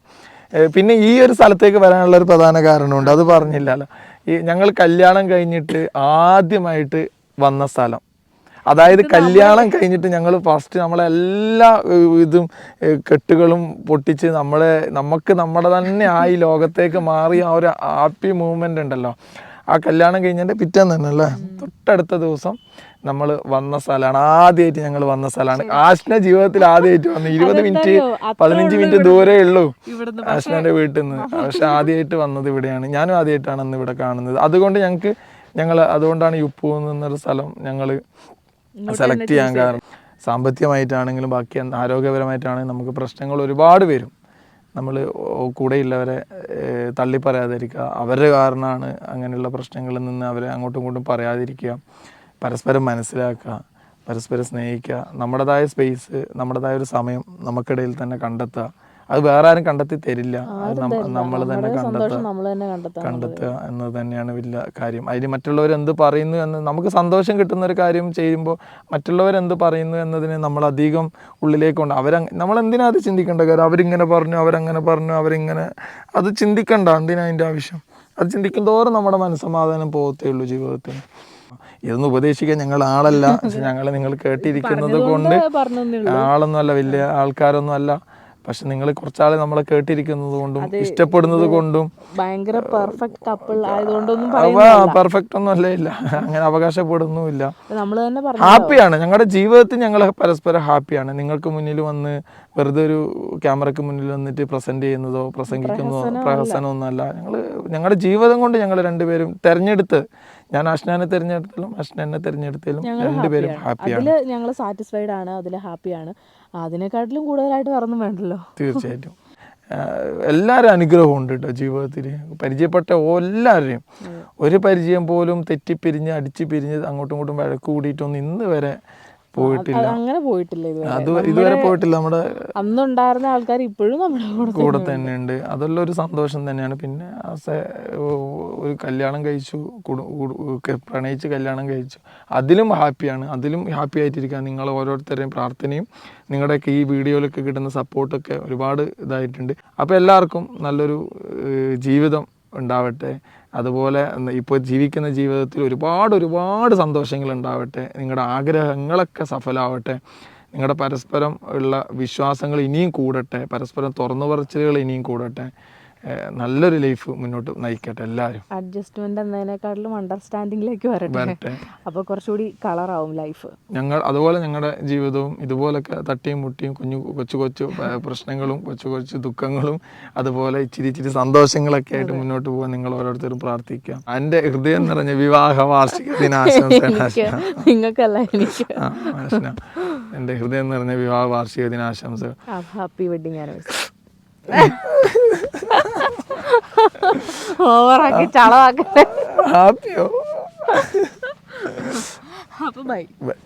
പിന്നെ ഈ ഒരു സ്ഥലത്തേക്ക് വരാനുള്ള ഒരു പ്രധാന കാരണമുണ്ട്. അത് പറഞ്ഞില്ലല്ലോ. ഈ ഞങ്ങൾ കല്യാണം കഴിഞ്ഞിട്ട് ആദ്യമായിട്ട് വന്ന സ്ഥലം. അതായത് കല്യാണം കഴിഞ്ഞിട്ട് ഞങ്ങൾ ഫസ്റ്റ് നമ്മളെ എല്ലാ ഇതും കെട്ടുകളും പൊട്ടിച്ച് നമ്മളെ നമുക്ക് നമ്മുടെ തന്നെ ആ ഈ ലോകത്തേക്ക് മാറിയ ആ ഒരു ഹാപ്പി മൂവ്മെന്റ് ഉണ്ടല്ലോ. ആ കല്യാണം കഴിഞ്ഞതിന്റെ പിറ്റേന്ന് തന്നെ അല്ലേ? തൊട്ടടുത്ത ദിവസം നമ്മൾ വന്ന സ്ഥലമാണ് ആദ്യമായിട്ട് ഞങ്ങൾ വന്ന സ്ഥലമാണ് ആഷ്ന ജീവിതത്തിൽ ആദ്യമായിട്ട് വന്നു. ഇരുപത് മിനിറ്റ്? പതിനഞ്ച് മിനിറ്റ് ദൂരേ ഉള്ളൂ ആശ്നന്റെ വീട്ടിൽ നിന്ന് പക്ഷെ ആദ്യമായിട്ട് വന്നത് ഇവിടെയാണ്. ഞാനും ആദ്യമായിട്ടാണ് അന്ന് ഇവിടെ കാണുന്നത്. അതുകൊണ്ട് ഞങ്ങൾക്ക് ഞങ്ങൾ അതുകൊണ്ടാണ് ഉപ്പു എന്നൊരു സ്ഥലം ഞങ്ങൾ സെലക്ട് ചെയ്യാൻ കാരണം സാമ്പത്തികമായിട്ടാണെങ്കിലും ബാക്കി ആരോഗ്യപരമായിട്ടാണെങ്കിലും നമുക്ക് പ്രശ്നങ്ങൾ ഒരുപാട് വരും. നമ്മൾ കൂടെയുള്ളവരെ തള്ളി പറയാതിരിക്കുക അവരുടെ കാരണമാണ് അങ്ങനെയുള്ള പ്രശ്നങ്ങളിൽ നിന്ന് അവരെ അങ്ങോട്ടും ഇങ്ങോട്ടും പറയാതിരിക്കുക. പരസ്പരം മനസ്സിലാക്കുക പരസ്പരം സ്നേഹിക്കുക. നമ്മുടേതായ സ്പേസ് നമ്മുടേതായ ഒരു സമയം നമുക്കിടയിൽ തന്നെ കണ്ടെത്തുക. അത് വേറെ ആരും കണ്ടെത്തി തരില്ല. അത് നമ്മൾ തന്നെ കണ്ടെത്തുക എന്നത് തന്നെയാണ് വലിയ കാര്യം. അതിന് മറ്റുള്ളവർ എന്ത് പറയുന്നു എന്ന് നമുക്ക് സന്തോഷം കിട്ടുന്ന ഒരു കാര്യം ചെയ്യുമ്പോൾ മറ്റുള്ളവർ എന്ത് പറയുന്നു എന്നതിന് നമ്മൾ അധികം ഉള്ളിലേക്ക് കൊണ്ട് അവർ നമ്മൾ എന്തിനാ അത് ചിന്തിക്കേണ്ട കാര്യം? അവരിങ്ങനെ പറഞ്ഞു അവരങ്ങനെ പറഞ്ഞു അവരിങ്ങനെ അത് ചിന്തിക്കണ്ട. എന്തിനാ അതിന്റെ ആവശ്യം? അത് ചിന്തിക്കും തോറും നമ്മുടെ മനസ്സമാധാനം പോകത്തേ ഉള്ളൂ ജീവിതത്തിൽ. ഇതൊന്നും ഉപദേശിക്കാൻ ഞങ്ങൾ ആളല്ല. ഞങ്ങൾ നിങ്ങൾ കേട്ടിരിക്കുന്നത് കൊണ്ട് ആളൊന്നും അല്ല വലിയ ആൾക്കാരൊന്നും അല്ല പക്ഷെ നിങ്ങൾ കുറച്ചാൾ നമ്മളെ കേട്ടിരിക്കുന്നത് കൊണ്ടും ഇഷ്ടപ്പെടുന്നത് കൊണ്ടും ഭയങ്കര പെർഫെക്റ്റ് കപ്പിൾ ആയതുകൊണ്ടൊന്നും പെർഫെക്റ്റ് ഒന്നും അല്ലേ ഇല്ല. അങ്ങനെ അവകാശപ്പെടുന്നുമില്ല. നമ്മൾ തന്നെ ഹാപ്പിയാണ് ഞങ്ങളുടെ ജീവിതത്തിൽ ഞങ്ങൾ പരസ്പരം ഹാപ്പിയാണ് നിങ്ങൾക്ക് മുന്നിൽ വന്ന് വെറുതെ ഒരു ക്യാമറക്ക് മുന്നിൽ വന്നിട്ട് പ്രസന്റ് ചെയ്യുന്നതോ പ്രസംഗിക്കുന്നതോ പ്രഹസനമൊന്നുമല്ല. ഞങ്ങൾ ഞങ്ങളുടെ ജീവിതം കൊണ്ട് ഞങ്ങൾ രണ്ടുപേരും തെരഞ്ഞെടുത്ത് ഞാൻ അഷ്നാനെ തിരഞ്ഞെടുത്താലും അഷ്നനെ തിരഞ്ഞെടുത്താലും രണ്ടുപേരും ഹാപ്പിയാണ് ഞങ്ങൾ സാറ്റിസ്ഫൈഡ് ആണ്. അതിൽ ഹാപ്പിയാണ് അതിനെക്കാട്ടിലും കൂടുതലായിട്ട് പറഞ്ഞു വേണ്ടല്ലോ. തീർച്ചയായിട്ടും. എല്ലാവരും അനുഗ്രഹം ഉണ്ട് കേട്ടോ ജീവിതത്തിൽ പരിചയപ്പെട്ട എല്ലാവരെയും ഒരു പരിചയം പോലും തെറ്റിപ്പിരിഞ്ഞ് അടിച്ചു പിരിഞ്ഞ് അങ്ങോട്ടും ഇങ്ങോട്ടും വഴക്ക് കൂടിയിട്ടൊന്നും ഇന്ന് വരെ പോയിട്ടില്ല. അങ്ങനെ പോയിട്ടില്ല ഇതുവരെ. അത് ഇതുവരെ പോയിട്ടില്ല. നമ്മുടെ അന്നുണ്ടായിരുന്ന ആൾക്കാർ ഇപ്പോഴും നമ്മുടെ കൂടെ കൂടെ തന്നെയുണ്ട് അതെല്ലാം ഒരു സന്തോഷം തന്നെയാണ്. പിന്നെ ഒരു കല്യാണം കഴിച്ചു പ്രണയിച്ച് കല്യാണം കഴിച്ചു. അതിലും ഹാപ്പിയാണ്. അതിലും ഹാപ്പി ആയിട്ടിരിക്കാൻ നിങ്ങൾ ഓരോരുത്തരുടെയും പ്രാർത്ഥനയും നിങ്ങളുടെയൊക്കെ ഈ വീഡിയോയിലൊക്കെ കിട്ടുന്ന സപ്പോർട്ടൊക്കെ ഒരുപാട് ഇതായിട്ടുണ്ട്. അപ്പോൾ എല്ലാവർക്കും നല്ലൊരു ജീവിതം ഉണ്ടാവട്ടെ. അതുപോലെ ഇപ്പോൾ ജീവിക്കുന്ന ജീവിതത്തിൽ ഒരുപാട് ഒരുപാട് സന്തോഷങ്ങൾ ഉണ്ടാവട്ടെ നിങ്ങളുടെ ആഗ്രഹങ്ങളൊക്കെ സഫലമാവട്ടെ നിങ്ങളുടെ പരസ്പരം ഉള്ള വിശ്വാസങ്ങൾ ഇനിയും കൂടട്ടെ. പരസ്പരം തുറന്നു പറച്ചിലുകൾ ഇനിയും കൂടട്ടെ. നല്ലൊരു ലൈഫ് മുന്നോട്ട് നയിക്കട്ടെ എല്ലാവരും. അഡ്ജസ്റ്റ്മെന്റ് എന്നതിനേക്കാളും അണ്ടർസ്റ്റാൻഡിംഗിലേക്ക് വരട്ടെ. അപ്പോൾ അപ്പൊ കുറച്ചുകൂടി കളറാവും ലൈഫ് ഞങ്ങൾ അതുപോലെ ഞങ്ങളുടെ ജീവിതവും ഇതുപോലൊക്കെ തട്ടിയും മുട്ടിയും കുഞ്ഞു കൊച്ചു കൊച്ചു പ്രശ്നങ്ങളും കൊച്ചു കൊച്ചു ദുഃഖങ്ങളും അതുപോലെ ഇച്ചിരി ഇച്ചിരി സന്തോഷങ്ങളൊക്കെ ആയിട്ട് മുന്നോട്ട് പോകാൻ നിങ്ങൾ ഓരോരുത്തരും പ്രാർത്ഥിക്കാം എന്റെ ഹൃദയം നിറഞ്ഞ വിവാഹ വാർഷിക ദിനാശംസ [LAUGHS] നിങ്ങൾക്കല്ല എനിക്ക്. എന്റെ ഹൃദയം നിറഞ്ഞ വിവാഹ വാർഷിക ദിനാശംസ് ഹാപ്പി വെഡിങ് ആനിവേഴ്സറി ഓവറാക്കി ചളവാക്കട്ടെ ഹാപ്പിയോ അപ്പൊ ബൈ ബൈ